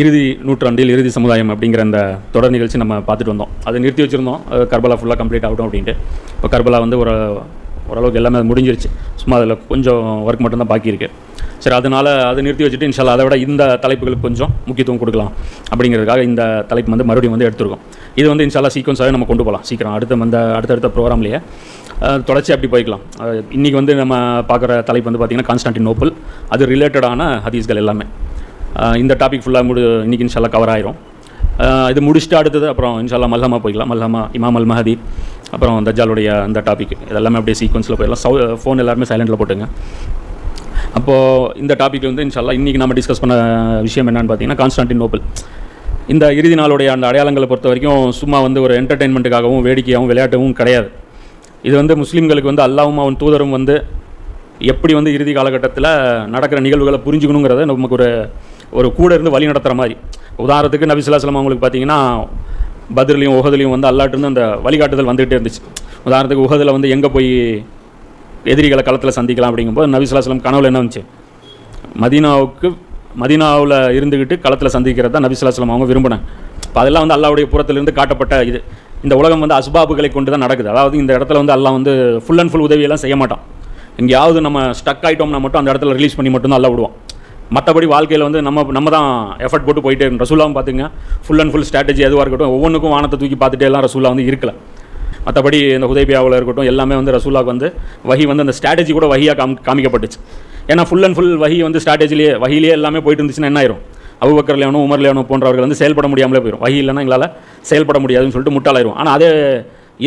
இறுதி நூற்றாண்டில் இறுதி சமுதாயம் அப்படிங்கிற அந்த தொடர் நிகழ்ச்சி நம்ம பார்த்துட்டு வந்தோம். அதை நிறுத்தி வச்சுருந்தோம். கர்பலா ஃபுல்லாக கம்ப்ளீட் ஆகட்டும் அப்படின்ட்டு. இப்போ கர்பலா வந்து ஒரு ஓரளவுக்கு எல்லாமே அது முடிஞ்சிருச்சு. சும்மா அதில் கொஞ்சம் ஒர்க் மட்டும்தான் பாக்கி இருக்குது சரி அதனால் அதை நிறுத்தி வச்சுட்டு இன்ஷால்லா அதை விட இந்த தலைப்புகளுக்கு கொஞ்சம் முக்கியத்துவம் கொடுக்கலாம். அப்படிங்கிறதுக்காக இந்த தலைப்பு வந்து மறுபடியும் வந்து எடுத்துருக்கோம். இது வந்து இன்ஷால்லா சீக்வன்ஸாகவே நம்ம கொண்டு போகலாம். சீக்கிரம் அடுத்த அந்த அடுத்தடுத்த ப்ரோக்ராம்லேயே தொடர்ச்சி அப்படி போய்க்கலாம். இன்றைக்கி வந்து நம்ம பார்க்குற தலைப்பு வந்து பார்த்திங்கன்னா கான்ஸ்டான்டின் நோப்பல் அது ரிலேட்டடான ஹதீஸ்கள் எல்லாமே. இந்த டாபிக் ஃபுல்லாக முடி இன்றைக்கி இன்ஷால்லா கவர் ஆயிரும். இது முடிச்சுட்டு அடுத்தது அப்புறம் இன்ஷால்லா மல்ஹமா போய்க்கலாம். மல்ஹமா இமாம் அல் மஹதி அப்புறம் தஜாலுடைய அந்த டாபிக் இதெல்லாமே அப்படியே சீக்வன்ஸில் போயிடலாம். சவு ஃபோன் எல்லாருமே சைலண்டில் போட்டுங்க. அப்போது இந்த டாபிக் வந்து இன்ஷால்லா இன்றைக்கி நம்ம டிஸ்கஸ் பண்ண விஷயம் என்னென்னு பார்த்தீங்கன்னா கான்ஸ்டான்டின் இந்த இறுதி நாளுடைய அந்த அடையாளங்களை பொறுத்த வரைக்கும் சும்மா வந்து ஒரு என்டர்டெயின்மெண்ட்டுக்காகவும் வேடிக்கையாகவும் விளையாட்டவும் கிடையாது. இது வந்து முஸ்லீம்களுக்கு வந்து அல்லாவும் அவன் தூதரும் வந்து எப்படி வந்து இறுதி காலகட்டத்தில் நடக்கிற நிகழ்வுகளை புரிஞ்சுக்கணுங்கிறத நமக்கு ஒரு ஒரு கூட இருந்து வழி நடத்துகிற மாதிரி. உதாரணத்துக்கு நபிசுல்லாஸ்லாம் அவங்களுக்கு பார்த்தீங்கன்னா பத்ரிலையும் உகதுலையும் வந்து அல்லாட்டிருந்து அந்த வழிகாட்டுதல் வந்துகிட்டே இருந்துச்சு. உதாரணத்துக்கு உகதில் வந்து எங்கே போய் எதிரிகளை களத்தில் சந்திக்கலாம் அப்படிங்கும்போது நபிசுல்லாஸ்லாம் கனவுல என்ன வந்துச்சு? மதீனாவுக்கு மதீனாவில் இருந்துக்கிட்டு களத்தில் சந்திக்கிறது தான் நபிசுல்லாஸ்லாம் அவங்க விரும்பினாங்க. இப்போ அதெல்லாம் வந்து அல்லாவுடைய புறத்திலிருந்து காட்டப்பட்ட இது. இந்த உலகம் வந்து அஸ்பாபுகளை கொண்டு தான் நடக்குது. அதாவது இந்த இடத்துல வந்து எல்லாம் வந்து ஃபுல் அண்ட் ஃபுல் உதவியெல்லாம் செய்ய மாட்டான். எங்கேயாவது நம்ம ஸ்டக் ஆகிட்டோம்னா மட்டும் அந்த இடத்துல ரிலீஸ் பண்ணி மட்டும் தான் அல்ல விடுவோம் மற்றபடி வாழ்க்கையில் வந்து நம்ம நம்ம தான் எஃபர்ட் போட்டு போயிட்டே இருக்கணும். ரசூலாவும் பார்த்துங்க ஃபுல் அண்ட் ஃபுல் ஸ்ட்ராட்டஜி எதுவாக இருக்கட்டும் ஒவ்வொன்றுக்கும் வானத்தை தூக்கி பார்த்துட்டே எல்லாம் ரசூலா வந்து இருக்கல. மற்றபடி இந்த உதய்பியாவில் இருக்கட்டும் எல்லாமே வந்து ரசூலாவுக்கு வந்து வகி வந்து அந்த ஸ்ட்ராட்டஜி கூட வஹியாக காம் காமிக்கப்பட்டுச்சு. ஏன்னா ஃபுல் அண்ட் ஃபுல் வகி வந்து ஸ்ட்ராட்டஜிலேயே வகையிலேயே எல்லாமே போயிட்டு இருந்துச்சுன்னா என்ன ஆயிரும்? அபுபக்கர் லேவனும் உமர் லேவனும் போன்றவர்கள் வந்து செயல்பட முடியாமலே போயிடும் வகி இல்லைன்னா எங்களால் செயல்பட முடியாதுன்னு சொல்லிட்டு முட்டாளாயிரும். ஆனால் அதே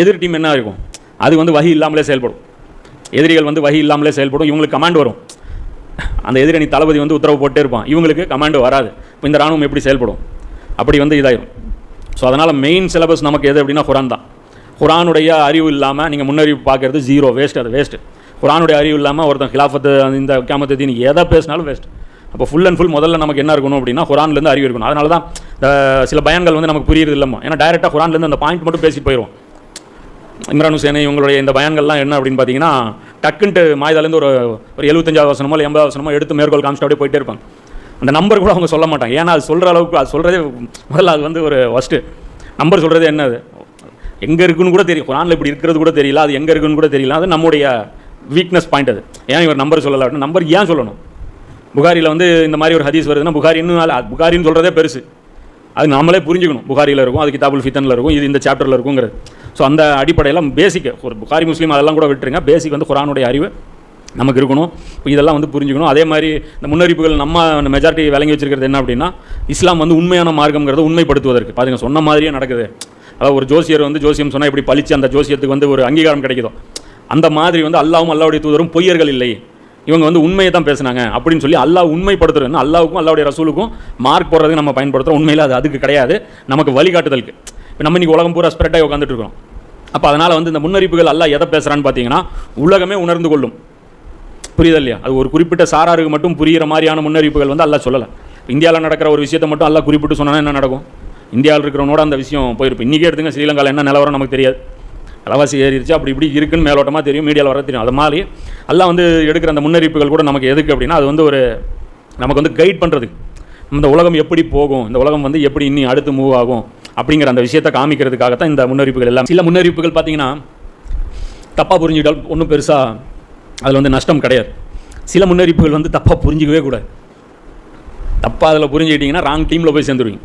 எதிர் டீம் என்ன இருக்கும் அது வந்து வகி இல்லாமலே செயல்படும். எதிரிகள் வந்து வகி இல்லாமலே செயல்படும். இவங்களுக்கு கமாண்ட் வரும். அந்த எதிரணி தளபதி வந்து உத்தரவு போட்டே இருப்பான். இவங்களுக்கு கமாண்ட் வராது. இப்போ இந்த ராணுவம் எப்படி செயல்படும்? அப்படி வந்து இதாயிரும். ஸோ அதனால் மெயின் சிலபஸ் நமக்கு எது அப்படின்னா குரான் தான். குரானுடைய அறிவு இல்லாமல் நீங்கள் முன்னறிவு பார்க்கறது ஜீரோ வேஸ்ட் அது வேஸ்ட்டு குரானுடைய அறிவு இல்லாமல் ஒருத்தன் கிலாஃபத்து இந்த கேமத்து தீனி எதை பேசினாலும் வேஸ்ட் அப்போ ஃபுல் அண்ட் ஃபுல் முதல்ல நமக்கு என்ன இருக்கணும் அப்படின்னா குரான்லேருந்து அறிவு இருக்கணும். அதனால தான் இந்த சில பயங்கள் வந்து நமக்கு புரியுறது இல்லாமல் ஏன்னா டைரெக்டாக குரான்லேருந்து அந்த பாயிண்ட் மட்டும் பேசிட்டு போயிடுவோம் இம்ரான் ஹுசேன் இவங்களுடைய இந்த பயன்கள்லாம் என்ன அப்படின்னு பார்த்தீங்கன்னா டக்குன்ட்டு மாயதாலேருந்து ஒரு ஒரு எழுபத்தஞ்சாவது வசனமோ இல்லை எண்பதாவது வசனமோ எடுத்து மேற்கோள் காமிச்சிட்டு அப்படியே போயிட்டே இருப்பாங்க. அந்த நம்பர் கூட அவங்க சொல்ல மாட்டாங்க. ஏன்னா அது சொல்கிற அளவுக்கு அது சொல்கிறதே முதல்ல அது வந்து ஒரு ஃபஸ்ட்டு நம்பர் சொல்கிறது என்னது எங்கே இருக்குன்னு கூட தெரியும். குரானில் இப்படி இருக்கிறது கூட தெரியல. அது எங்கே இருக்குன்னு கூட தெரியல. அது நம்முடைய வீக்னஸ் பாயிண்ட் அது. ஏன் இவர் நம்பர் சொல்லலை அப்படின்னு நம்பர் ஏன் சொல்லணும்? புகாரியில் வந்து இந்த மாதிரி ஒரு ஹதீஸ் வருதுன்னா புகாரி இன்னும் நாள் புகாரின்னு சொல்கிறதே பெருசு. அது நம்மளே புரிஞ்சுக்கணும். புகாரியில் இருக்கும் அது கிதாபுல் ஃபித்தனில் இருக்கும் இது இந்த சாப்டரில் இருக்குங்கிறது. ஸோ அந்த அடிப்படையில் பேசிக் ஒரு புகாரி முஸ்லீம் அதெல்லாம் கூட விட்டுருங்க. பேசிக் வந்து குரானுடைய அறிவு நமக்கு இருக்கணும். இப்போ இதெல்லாம் வந்து புரிஞ்சுக்கணும். அதே மாதிரி இந்த முன்னறிப்புகள் நம்ம மெஜாரிட்டி விளங்கி வச்சிருக்கிறது என்ன அப்படின்னா இஸ்லாம் வந்து உண்மையான மார்க்கம்ங்கிறத உண்மைப்படுத்துவதற்கு. பாருங்க சொன்ன மாதிரியே நடக்குது. அதாவது ஒரு ஜோசியர் வந்து ஜோசியம் சொன்னால் இப்படி பழிச்சு அந்த ஜோசியத்துக்கு வந்து ஒரு அங்கீகாரம் கிடைக்குதோ? அந்த மாதிரி வந்து அல்லாவும் அல்லாவுடைய தூதரும் பொய்யர்கள் இல்லை. இவங்க வந்து உண்மையை தான் பேசுனாங்க அப்படின்னு சொல்லி அல்லாஹ் உண்மைப்படுத்துறதுன்னா அல்லாவுக்கும் அல்லாவுடைய ரசூலுக்கும் மார்க் போடுறதுக்கு நம்ம பயன்படுத்துகிறோம் உண்மையில் அது அதுக்கு கிடையாது. நமக்கு வழிகாட்டுதலுக்கு. இப்போ நம்ம இன்னைக்கு உலகம் பூரா ஸ்ப்ரெட் ஆகி உட்காந்துட்டு இருக்கோம் அப்போ அதனால் வந்து இந்த முன்னறிப்புகள் எல்லாம் எதை பேசுகிறான்னு பார்த்தீங்கன்னா உலகமே உணர்ந்து கொள்ளும். புரியுதா இல்லையா? அது ஒரு குறிப்பிட்ட சாராருக்கு மட்டும் புரிகிற மாதிரியான முன்னறிப்புகள் வந்து எல்லாம் சொல்லலை. இந்தியாவில் நடக்கிற ஒரு விஷயத்தை மட்டும் எல்லாம் குறிப்பிட்டு சொன்னால் என்ன நடக்கும்? இந்தியாவில் இருக்கிறவனோட அந்த விஷயம் போயிருப்போம். இன்றைக்கே எடுத்துங்க ஸ்ரீலங்காவில் என்ன நிலவரம் நமக்கு தெரியாது. விலைவாசி ஏறிடுச்சு அப்படி இப்படி இருக்குன்னு மேலோட்டமாக தெரியும் மீடியாவில் வர தெரியும். அது மாதிரி எல்லாம் வந்து எடுக்கிற அந்த முன்னறிப்புகள் கூட நமக்கு எதுக்கு அப்படின்னா அது வந்து ஒரு நமக்கு வந்து கைட் பண்ணுறதுக்கு இந்த உலகம் எப்படி போகும்? இந்த உலகம் வந்து எப்படி இன்னி அடுத்து மூவ் ஆகும்? அப்படிங்கிற அந்த விஷயத்தை காமிக்கிறதுக்காக தான் இந்த முன்னறிவிப்புகள் எல்லாம். சில முன்னறிவிப்புகள் பார்த்தீங்கன்னா தப்பாக புரிஞ்சுக்கிட்டால் ஒன்றும் பெருசாக அதில் வந்து நஷ்டம் கிடையாது. சில முன்னறிவிப்புகள் வந்து தப்பாக புரிஞ்சிக்கவே கூடாது. தப்பாக அதில் புரிஞ்சுக்கிட்டிங்கன்னா ராங் டீமில் போய் சேர்ந்துருவீங்க.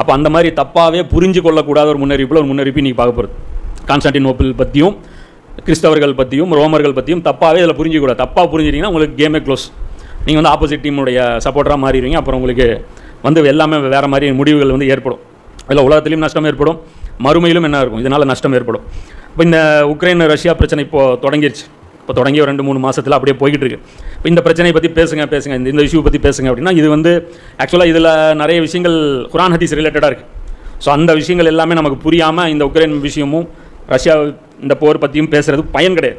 அப்போ அந்த மாதிரி தப்பாகவே புரிஞ்சு கொள்ளக்கூடாத ஒரு முன்னறிவிப்பில் ஒரு முன்னறிவிப்பு நீங்கள் பார்க்க போகிறது கான்ஸ்டான்டினோப்பிள் பற்றியும் கிறிஸ்தவர்கள் பற்றியும் ரோமர்கள் பற்றியும் தப்பாகவே இதில் புரிஞ்சிக்கூடாது தப்பாக புரிஞ்சிட்டிங்கன்னா உங்களுக்கு கேமே க்ளோஸ் நீங்கள் வந்து ஆப்போசிட் டீமுடைய சப்போர்ட்டராக மாறிடுவீங்க. அப்புறம் உங்களுக்கு வந்து எல்லாமே வேறு மாதிரி முடிவுகள் வந்து ஏற்படும். அதில் உலகத்துலேயும் நஷ்டம் ஏற்படும். மறுமையிலும் என்ன இருக்கும்? இதனால் நஷ்டம் ஏற்படும். இப்போ இந்த உக்ரைன் ரஷ்யா பிரச்சனை இப்போது தொடங்கிருச்சு. இப்போ தொடங்கி ஒரு ரெண்டு மூணு மாதத்தில் அப்படியே போய்கிட்டு இருக்கு. இப்போ இந்த பிரச்சனையை பற்றி பேசுங்க பேசுங்க. இந்த இந்த இஷ்யூ பற்றி பேசுங்க அப்படின்னா இது வந்து ஆக்சுவலாக இதில் நிறைய விஷயங்கள் குரான் ஹதீஸ் ரிலேட்டடாக இருக்குது ஸோ அந்த விஷயங்கள் எல்லாமே நமக்கு புரியாமல் இந்த உக்ரைன் விஷயமும் ரஷ்யா இந்த போர் பற்றியும் பேசுகிறது பயன் கிடையாது.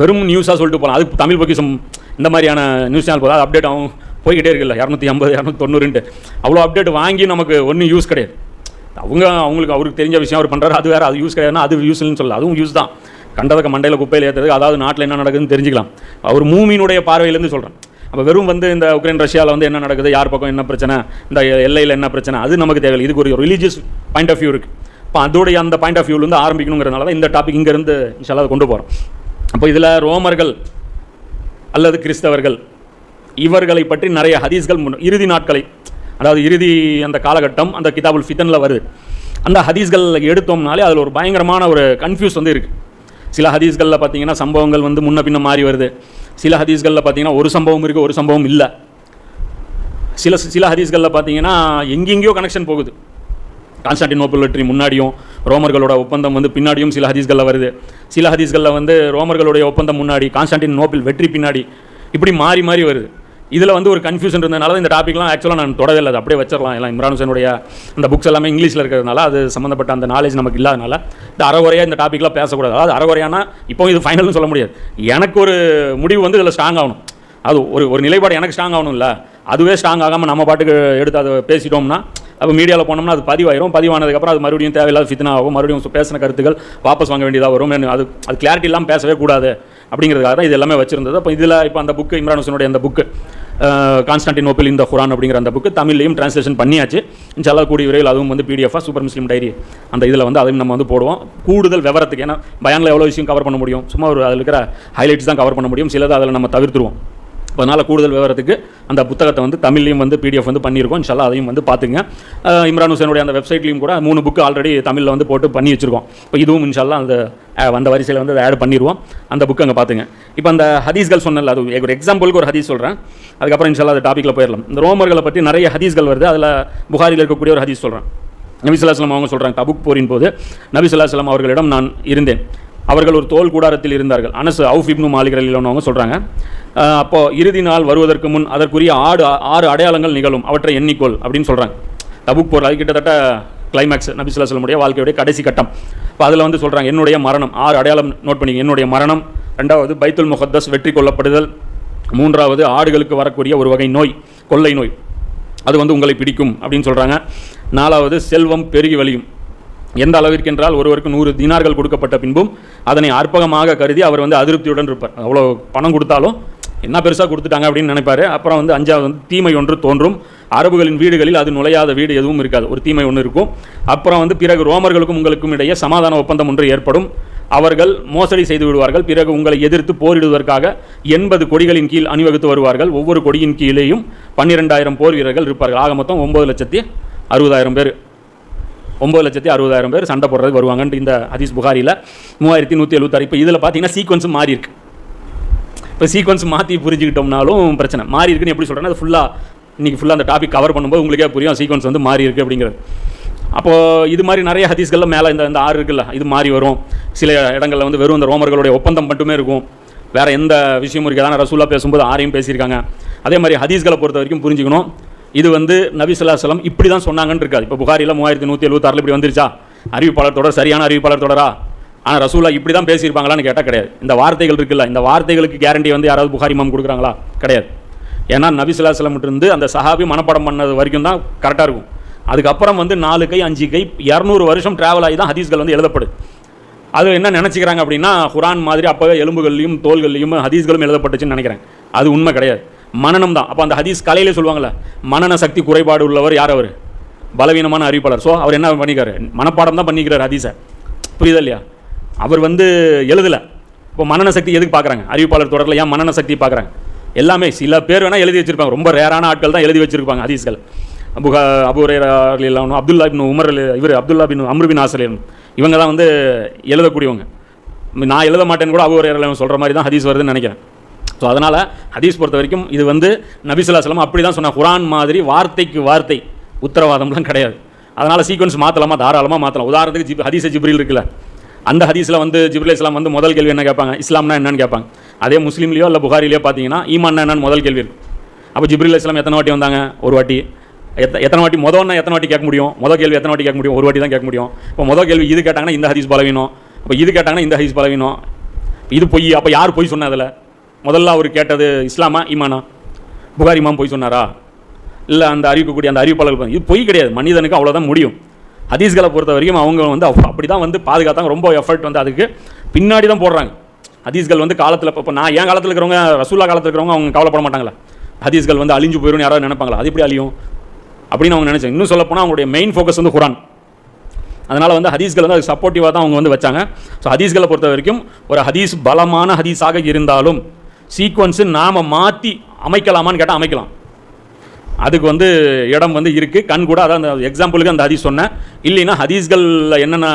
வெறும் நியூஸாக சொல்லிட்டு போகலாம் அதுக்கு தமிழ் பொக்கிஷம் இந்த மாதிரியான நியூஸ் சேனல் போதும் அது அப்டேட் ஆகும். போய்கிட்டே இருக்குல்ல. இரநூத்தி ஐம்பது இரநூத்தி தொண்ணூறுன்ட்டு. அவ்வளோ அப்டேட் வாங்கி நமக்கு ஒன்றும் யூஸ் கிடையாது. அவங்க அவங்களுக்கு அவருக்கு தெரிஞ்ச விஷயம் அவர் பண்ணுறாரு அது வேறு அது யூஸ் கிடையாதுன்னா அது யூஸ்னு சொல்லலாம் அதுவும் யூஸ் தான். கண்டதுக்கு மண்டையில் குப்பையில் ஏற்றுறது அதாவது நாட்டில் என்ன நடக்குதுன்னு தெரிஞ்சுக்கலாம். அவர் மூமியினுடைய பார்வையிலேருந்து சொல்கிறேன் அப்போ வெறும் வந்து இந்த உக்ரைன் ரஷ்யாவில் வந்து என்ன நடக்குது யார் பக்கம் என்ன பிரச்சனை இந்த எல்லையில் என்ன பிரச்சனை அது நமக்கு தேவையில்லை. இதுக்கு ஒரு ரிலீஜியஸ் பாயிண்ட் ஆஃப் வியூ இருக்குது இப்போ அதோடைய அந்த பாயிண்ட் ஆஃப் வியூலேருந்து ஆரம்பிக்கணுங்கிறதுனால தான் இந்த டாபிக் இங்கேருந்து இன்ஷால்லாம் கொண்டு போகிறோம் அப்போ இதில் ரோமர்கள் அல்லது கிறிஸ்தவர்கள். இவர்களை பற்றி நிறைய ஹதீஸ்கள் முன் இறுதி நாட்களை அதாவது இறுதி அந்த காலகட்டம் அந்த கிதாபுல் ஃபித்தனில் வருது. அந்த ஹதீஸ்கள் எடுத்தோம்னாலே அதில் ஒரு பயங்கரமான ஒரு கன்ஃபியூஸ் வந்து இருக்குது சில ஹதீஸ்களில் பார்த்தீங்கன்னா சம்பவங்கள் வந்து முன்ன பின்ன மாறி வருது. சில ஹதீஸ்களில் பார்த்தீங்கன்னா ஒரு சம்பவம் இருக்குது ஒரு சம்பவம் இல்லை. சில சில ஹதீஸ்களில் பார்த்தீங்கன்னா எங்கெங்கேயோ கனெக்ஷன் போகுது. கான்ஸ்டான்டினோபிள் வெற்றி முன்னாடியும் ரோமர்களோட ஒப்பந்தம் வந்து பின்னாடியும் சில ஹதீஸ்களில் வருது. சில ஹதீஸ்களில் வந்து ரோமர்களுடைய ஒப்பந்தம் முன்னாடி கான்ஸ்டான்டின் நோபிள் வெற்றி பின்னாடி இப்படி மாறி மாறி வருது. இதில் வந்து ஒரு கன்ஃபியூஷன் இருந்ததுனால இந்த டாப்பிக்லாம் ஆக்சுவலாக நான் தொடவே இல்லை. அது அப்படியே வச்சிடலாம். எல்லாம் இம்ரான் அந்த புக்ஸ் எல்லாமே இங்கிலீஷில் இருக்கிறதுனால அது சம்மந்தப்பட்ட அந்த நாலேஜ் நமக்கு இல்லாதனால இந்த அறகுறையாக இந்த டாப்பிக்லாம் பேசக்கூடாது. அதாவது அறகுறையானா இப்போ இது ஃபைனல்னு சொல்ல முடியாது. எனக்கு ஒரு முடிவு வந்து இதில் ஸ்ட்ராங் ஆகணும். அது ஒரு ஒரு நிலைப்பாடு எனக்கு ஸ்ட்ராங் ஆகணும்ல. அதுவே ஸ்ட்ராங் ஆகாமல் நம்ம பாட்டுக்கு எடுத்து அதை பேசிட்டோம்னா அப்போ மீடியாவில் போனோம்னா அது பதிவாயிரும். பதிவானதுக்கப்புறம் அது மறுபடியும் தேவையில்லாத ஃபித்னா ஆகும். மறுபடியும் பேசின கருத்துக்கள் வாபஸ் வாங்க வேண்டியதாக வரும். அது அது கிளாரிட்டி இல்லாமல் பேசவே கூடாது அப்படிங்கிறதுக்காக தான் இது எல்லாமே வச்சிருந்தது. அப்போ இதில் இப்போ அந்த புக்கு இம்ரான் ஹுசனுடைய அந்த புக்கு கான்ஸ்டான்டினோபிள் இந்த குரான் அப்படிங்கிற அந்த புக்கு தமிழ்லையும் டிரான்ஸ்லேஷன் பண்ணியாச்சு. இன்ஷால்லா கூடிய விரைவில் அதுவும் வந்து பிடிஎஃபாக சூப்பர் முஸ்லீம் டைரி அந்த இதில் வந்து அதையும் நம்ம வந்து போடுவோம். கூடுதல் விவரத்துக்கு ஏன்னா பயானில் எவ்வளோ விஷயம் கவர் பண்ண முடியும்? சும்மா ஒரு அதில் இருக்கிற ஹைலைட்ஸ் தான் கவர் பண்ண முடியும். சிலது அதில் நம்ம தவிர்த்துருவோம். அதனால் கூடுதல் விவரத்துக்கு அந்த புத்தகத்தை வந்து தமிழ்லையும் வந்து பிடிஎஃப் வந்து பண்ணியிருக்கோம். இன்ஷால்லா அதையும் வந்து பார்த்துங்க. இம்ரான் ஹுசேனுடைய அந்த வெப்சைட்லையும் கூட மூணு புக்கு ஆல்ரெடி தமிழில் வந்து போட்டு பண்ணி வச்சுருக்கோம். இப்போ இதுவும் இன்ஷால்லா அந்த அந்த வரிசையில் வந்து அதை ஆட் பண்ணிடுவோம் அந்த புக்கு அங்கே பார்த்துங்க. இப்போ அந்த ஹதீஸ்கள் சொன்னல அது ஒரு எக்ஸாம்பிளுக்கு ஒரு ஹதீஸ் சொல்கிறேன் அதுக்கப்புறம் இன்ஷால்லா அந்த டாப்பிக்கில் போயிடலாம் இந்த ரோமர்களை பற்றி நிறைய ஹதீஸ்கள் வருது. அதில் புகாரியில் இருக்கக்கூடிய ஒரு ஹதீஸ் சொல்கிறேன் நபிசுல்லாஸ்லாம் அவங்க சொல்கிறாங்க தபுக் போரின் போது நபிசுல்லாஸ்லாம் அவர்களிடம் நான் இருந்தேன். அவர்கள் ஒரு தோல் கூடாரத்தில் இருந்தார்கள். அனசு அவுஃப் இப்னு மாலிக் அவங்க சொல்கிறாங்க அப்போது இறுதி நாள் வருவதற்கு முன் அதற்குரிய ஆடு ஆறு அடையாளங்கள் நிகழும். அவற்றை எண்ணிக்கோள் அப்படின்னு சொல்கிறாங்க தபுக் போர் அது கிட்டத்தட்ட கிளைமேக்ஸ் நபி ஸல்லல்லாஹு வாழ்க்கையுடைய கடைசி கட்டம். இப்போ அதில் வந்து சொல்கிறாங்க என்னுடைய மரணம். ஆறு அடையாளம் நோட் பண்ணிங்க என்னுடைய மரணம். ரெண்டாவது பைத்துல் முகத்தஸ் வெற்றி கொள்ளப்படுதல். மூன்றாவது ஆடுகளுக்கு வரக்கூடிய ஒரு வகை நோய் கொள்ளை நோய். அது வந்து உங்களை பிடிக்கும் அப்படின்னு சொல்கிறாங்க நாலாவது செல்வம் பெருகி வழியும். எந்த அளவிற்கு என்றால் ஒருவருக்கு நூறு தினார்கள் கொடுக்கப்பட்ட பின்பும் அதனை அற்பகமாக கருதி அவர் வந்து அதிருப்தியுடன் இருப்பார். அவ்வளோ பணம் கொடுத்தாலும் என்ன பெருசாக கொடுத்துட்டாங்க அப்படின்னு நினைப்பாரு. அப்புறம் வந்து அஞ்சாவது வந்து தீமை ஒன்று தோன்றும். அரபுகளின் வீடுகளில் அது நுழையாத வீடு எதுவும் இருக்காது. ஒரு தீமை ஒன்று இருக்கும். அப்புறம் வந்து பிறகு ரோமர்களுக்கும் உங்களுக்கும் இடையே சமாதான ஒப்பந்தம் ஒன்று ஏற்படும். அவர்கள் மோசடி செய்து விடுவார்கள். பிறகு உங்களை எதிர்த்து போரிடுவதற்காக எண்பது கொடிகளின் கீழ் அணிவகுத்து வருவார்கள். ஒவ்வொரு கொடியின் கீழேயும் பன்னிரெண்டாயிரம் போர் வீரர்கள் இருப்பார்கள். ஆக மொத்தம் ஒம்பது லட்சத்தி அறுபதாயிரம் பேர். ஒம்பது லட்சத்தி அறுபதாயிரம் பேர் சண்டை போடுறதுக்கு வருவாங்கன்ட்டு இந்த ஹதீஸ் புகாரியில் மூவாயிரத்தி நூற்றி எழுபத்தாறு இப்போ இதில் பார்த்தீங்கன்னா சீக்வன்ஸும் மாறி இருக்கு. இப்போ சீக்வன்ஸ் மாற்றி புரிஞ்சுக்கிட்டோம்னாலும் பிரச்சனை. மாறி இருக்குன்னு எப்படி சொல்கிறேன்னா அது ஃபுல்லாக இன்றைக்கி ஃபுல்லாக அந்த டாபிக் கவர் பண்ணும்போது உங்களுக்கே புரியும் சீக்வன்ஸ் வந்து மாறி இருக்குது அப்படிங்கிறது. அப்போது இது மாதிரி நிறைய ஹதீஸ்களில் மேலே இந்த இந்த ஆறு இருக்குல்ல இது மாறி வரும். சில இடங்களில் வந்து வெறும் இந்த ரோமர்களுடைய ஒப்பந்தம் மட்டுமே இருக்கும். வேறு எந்த விஷயமும் இருக்காதான ரசூலாக பேசும்போது ஆரையும் பேசியிருக்காங்க. அதே மாதிரி ஹதீஸ்களை பொறுத்த வரைக்கும் புரிஞ்சுக்கணும். இது வந்து நபிசுல்லா ஸல்லல்லாஹு இப்படி தான் சொன்னாங்கன்னு இருக்காது. இப்போ புகாரியில் மூவாயிரத்தி நூற்றி எழுபத்தாறில் இப்படி வந்துருச்சா? அறிவிப்பாளர் தொடர் சரியான அறிவிப்பாளர் தொடரா? ஆனால் ரசூலா இப்படி தான் பேசியிருப்பாங்களான்னு கேட்டால் கிடையாது. இந்த வார்த்தைகள் இருக்குல்ல இந்த வார்த்தைகளுக்கு கேரண்டி வந்து யாராவது புகாரி மாம் கொடுக்குறாங்களா? கிடையாது. ஏன்னா நபி ஸல்லல்லாஹு இருந்து அந்த சஹாபி மனப்பாடம் பண்ணது வரைக்கும் தான் கரெக்டாக இருக்கும். அதுக்கப்புறம் வந்து நாலு கை அஞ்சு கை இரநூறு வருஷம் ட்ராவல் ஆகி தான் ஹதீஸ்கள் வந்து எழுதப்படுது அது என்ன நினச்சிக்கிறாங்க அப்படின்னா குரான் மாதிரி அப்போவே எலும்புகள்லையும் தோள்கள்லையும் ஹதீஸ்களும் எழுதப்பட்டுச்சுன்னு நினைக்கிறேன். அது உண்மை கிடையாது. மனநம் தான். அப்போ அந்த ஹதீஸ் கலையிலே சொல்லுவாங்கள்ல மனன சக்தி குறைபாடு உள்ளவர் யார் அவர்? பலவீனமான அறிவிப்பாளர். ஸோ அவர் என்ன பண்ணிக்காரு? மனப்பாடம் தான் பண்ணிக்கிறார் ஹதீஸை. புரியுதா இல்லையா? அவர் வந்து எழுதலை. இப்போ மனன சக்தி எதுக்கு பார்க்குறாங்க அறிவிப்பாளர் தொடரில் ஏன் மனன சக்தி பார்க்குறாங்க எல்லாமே சில பேர் வேணால் எழுதி வச்சிருப்பாங்க. ரொம்ப ரேரான ஆட்கள் தான் எழுதி வச்சிருப்பாங்க ஹதீஸ்கள். அபு அபுரேலாம் அப்துல்லா பின் உமர் இவர் அப்துல்லா பின் அம்ருபின் இவங்க. தான் வந்து எழுதக்கூடியவங்க. நான் எழுத மாட்டேன்னு கூட அபுரேலாம் சொல்கிற மாதிரி தான் ஹதீஸ் வருதுன்னு நினைக்கிறேன். ஸோ அதனால் ஹதீஸ் பொறுத்த வரைக்கும் இது வந்து நபிசுல்லாஸ்லாம் அப்படி தான் சொன்ன குரான் மாதிரி வார்த்தைக்கு வார்த்தை உத்தரவாதம்லாம் கிடையாது. அதனால் சீக்வன்ஸ் மாற்றலாமா தாராளமாக மாற்றலாம் உதாரணத்துக்கு ஜிப் ஹதீஸ ஜிப்ரில் இருக்குல்ல. அந்த ஹதீஸில் வந்து ஜிப்ரில் இஸ்லாம் வந்து முதல் கேள்வி என்ன கேட்பாங்க? இஸ்லாம்னா என்னன்னு கேட்பாங்க. அதே முஸ்லீம்லையோ இல்லை புகாரிலையோ பார்த்தீங்கன்னா ஈமான்னா என்னன்னு முதல் கேள்வி இருக்கும் அப்போ ஜிப்ரில் இஸ்லாம் எத்தனை வாட்டி வந்தாங்க? ஒரு வாட்டி. எத்த எத்தனை வாட்டி? முதல்னா எத்தனை வாட்டி கேட்க முடியும்? முதல் கேள்வி எத்தனை வாட்டி கேட்க முடியும்? ஒரு வாட்டி தான் கேட்க முடியும். இப்போ முதல் கேள்வி இது கேட்டாங்கன்னா இந்த ஹதீஸ் பலவீனம். அப்போ இது கேட்டாங்கன்னா இந்த ஹதீஸ் பலவீனம். இது பொய். அப்போ யார் பொய் சொன்னதில்லை அதில்? முதல்ல அவர் கேட்டது இஸ்லாமா ஈமானா? புகார் இமாம் பொய் சொன்னாரா? இல்லை அந்த அறிவிக்கக்கூடிய அந்த அறிவிப்பாளர்கள் இது பொய் கிடையாது. மனிதனுக்கு அவ்வளோதான் முடியும். ஹதீஸ்களை பொறுத்த வரைக்கும் அவங்க வந்து அப்படி தான் வந்து பாதுகாத்தாங்க. ரொம்ப எஃபர்ட் வந்து அதுக்கு பின்னாடி தான் போடுறாங்க. ஹதீஸ்கள் வந்து காலத்தில் இப்போ நான் என் காலத்தில் இருக்கிறவங்க ரசூல்லா காலத்தில் இருக்கிறவங்க அவங்க கவலைப்பட மாட்டாங்களா? ஹதீஸ்கள் வந்து அழிஞ்சு போயிடும் யாராவது நினைப்பாங்களா? அது எப்படி அழியும்? அப்படின்னு அவங்க நினைச்சாங்க. இன்னும் சொல்லப்போனால் அவங்களுடைய மெயின் ஃபோக்கஸ் வந்து குரான். அதனால் வந்து ஹதீஸ்கள் வந்து அதுக்கு சப்போர்ட்டிவாக தான் அவங்க வந்து வச்சாங்க. ஸோ ஹதீஸ்களை பொறுத்த வரைக்கும் ஒரு ஹதீஸ் பலமான ஹதீஸாக இருந்தாலும் சீக்வன்ஸு நாம் மாற்றி அமைக்கலாமான்னு கேட்டால் அமைக்கலாம். அதுக்கு வந்து இடம் வந்து இருக்குது கண் கூட அதான் அந்த எக்ஸாம்பிளுக்கு அந்த ஹதீஸ் சொன்னேன். இல்லைன்னா ஹதீஸ்களில் என்னென்ன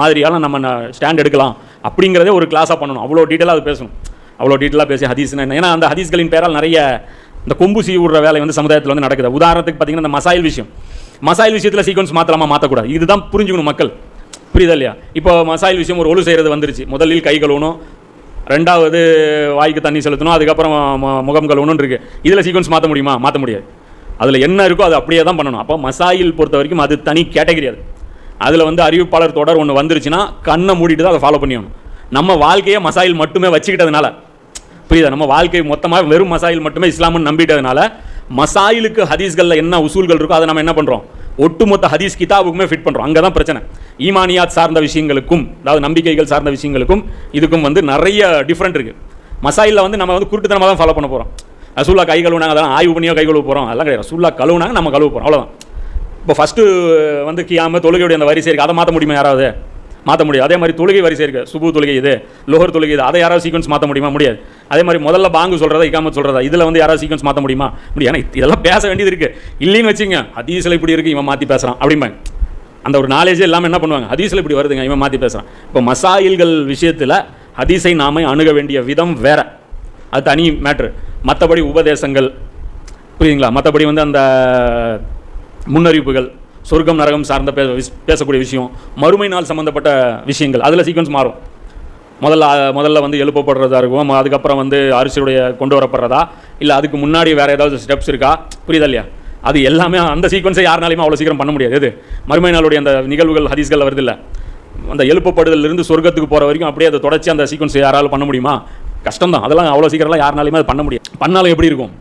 மாதிரியாலும் நம்ம ஸ்டாண்ட் எடுக்கலாம் அப்படிங்கிறதே ஒரு கிளாஸாக பண்ணணும். அவ்வளோ டீட்டெயிலாக அது பேசணும். அவ்வளோ டீட்டெயிலாக பேசி ஹதீஸ்னா என்ன ஏன்னா அந்த ஹதீஸ்களின் பேரால் நிறைய இந்த கொம்பு சீ விடுற வேலை வந்து சமுதாயத்தில் வந்து நடக்குது. உதாரணத்துக்கு பார்த்தீங்கன்னா இந்த மசாயில் விஷயம். மசாயில் விஷயத்தில் சீக்வன்ஸ் மாற்றலாமா மாற்றக்கூடாது இதுதான் புரிஞ்சுக்கணும் மக்கள். புரியுதா இல்லையா? இப்போ மசாயில் விஷயம் ஒரு ஒழு செய்கிறது வந்துருச்சு. முதலில் கை கழுவணும் ரெண்டாவது வாய்க்கு தண்ணி செலுத்தணும் அதுக்கப்புறம் முகம் கழுவணும் இருக்குது இதில் சீக்வன்ஸ் மாற்ற முடியுமா? மாற்ற முடியாது. அதில் என்ன இருக்கோ அது அப்படியே தான் பண்ணணும். அப்போ மசாயில் பொறுத்த வரைக்கும் அது தனி கேட்டகரி அது. அதில் வந்து அறிவிப்பாளர் தொடர் ஒன்று வந்துருச்சுன்னா கண்ணை மூடிட்டு தான் அதை ஃபாலோ பண்ணிடணும் நம்ம வாழ்க்கையை மசாயில் மட்டுமே வச்சுக்கிட்டதுனால புரியுதா? நம்ம வாழ்க்கை மொத்தமாக வெறும் மசாயில் மட்டுமே இஸ்லாம்னு நம்பிட்டதுனால மசாயிலுக்கு ஹதீஸ்களில் என்ன உசூல்கள் இருக்கோ அதை நம்ம என்ன பண்ணுறோம் ஒட்டுமொத்த ஹதீஸ் கிதாபுக்குமே ஃபிட் பண்ணுறோம் அங்கே தான் பிரச்சனை. ஈமானியாத் சார்ந்த விஷயங்களுக்கும் அதாவது நம்பிக்கைகள் சார்ந்த விஷயங்களுக்கும் இதுக்கும் வந்து நிறைய டிஃப்ரெண்ட் இருக்குது மசாயிலில் வந்து நம்ம வந்து குருட்டுத்தனமாக தான் ஃபாலோ பண்ண போகிறோம் ரசூல்லா கை கழுவுனாங்க அதெல்லாம் ஆய்வு பண்ணியோ கை கழுவ போகிறோம் அதெல்லாம் கிடையாது. ரசூல்லா கழுவுனாங்க நம்ம கழுவ போகிறோம் அவ்வளோதான் இப்போ ஃபஸ்ட்டு வந்து கியாம தொழுகையுடைய அந்த வரிசை இருக்குது அதை மாற்ற முடியுமா யாராவது? மாற்ற முடியாது. அதே மாதிரி தொழுகை வரிசை இருக்குது சுபு தொழுகை இது லோகர் தொழுகை இது. அதை யாராவது சீக்வன்ஸ் மாற்ற முடியுமா? முடியாது. அதே மாதிரி முதல்ல பாங்கு சொல்கிறதா இக்காமத் சொல்கிறதா இதில் வந்து யாராவது சீக்வன்ஸ் மாற்ற முடியுமா? முடியும் ஏன்னா இதெல்லாம் பேச வேண்டியது இருக்குது இல்லைன்னு வச்சுங்க ஹதீஸில் இப்படி இருக்குது இவன் மாற்றி பேசுகிறான் அப்படிம்பாங்க அந்த ஒரு நாலேஜே இல்லாமல் என்ன பண்ணுவாங்க? ஹதீஸில் இப்படி வருதுங்க இவன் மாற்றி பேசுகிறான் இப்போ மசாயில்கள் விஷயத்தில் ஹதீஸை நாம அணுக வேண்டிய விதம் வேற. அது தனி மேட்ரு மற்றபடி உபதேசங்கள் புரியுதுங்களா? மற்றபடி வந்து அந்த முன்னறிவிப்புகள் சொர்க்கம் நரகம் சார்ந்த பே பேசக்கூடிய விஷயம் மறுமை நாள் சம்மந்தப்பட்ட விஷயங்கள் அதில் சீக்வன்ஸ் மாறும். முதல்ல முதல்ல வந்து எழுப்பப்படுறதா இருக்கும் அதுக்கப்புறம் வந்து அரிசியுடைய கொண்டு வரப்படுறதா இல்லை அதுக்கு முன்னாடி வேறு ஏதாவது ஸ்டெப்ஸ் இருக்கா புரியுதா இல்லையா? அது எல்லாமே அந்த சீக்வன்ஸை யாருனாலையுமே அவ்வளோ சீக்கிரம் பண்ண முடியாது. எது? மறுமை நாளுடைய அந்த நிகழ்வுகள் ஹதீஸ்கள் வருது இல்லை அந்த எழுப்பப்படுதலிருந்து சொர்க்கத்துக்கு போகிற வரைக்கும் அப்படியே அதை தொடர்ச்சி அந்த சீக்வன்ஸை யாராலும் பண்ண முடியுமா? கஷ்டம் தான் அதெல்லாம் அவ்வளோ சீக்கிரம்லாம் யாருனாலையுமே அது பண்ண முடியும் பண்ணாலும் எப்படி இருக்கும்?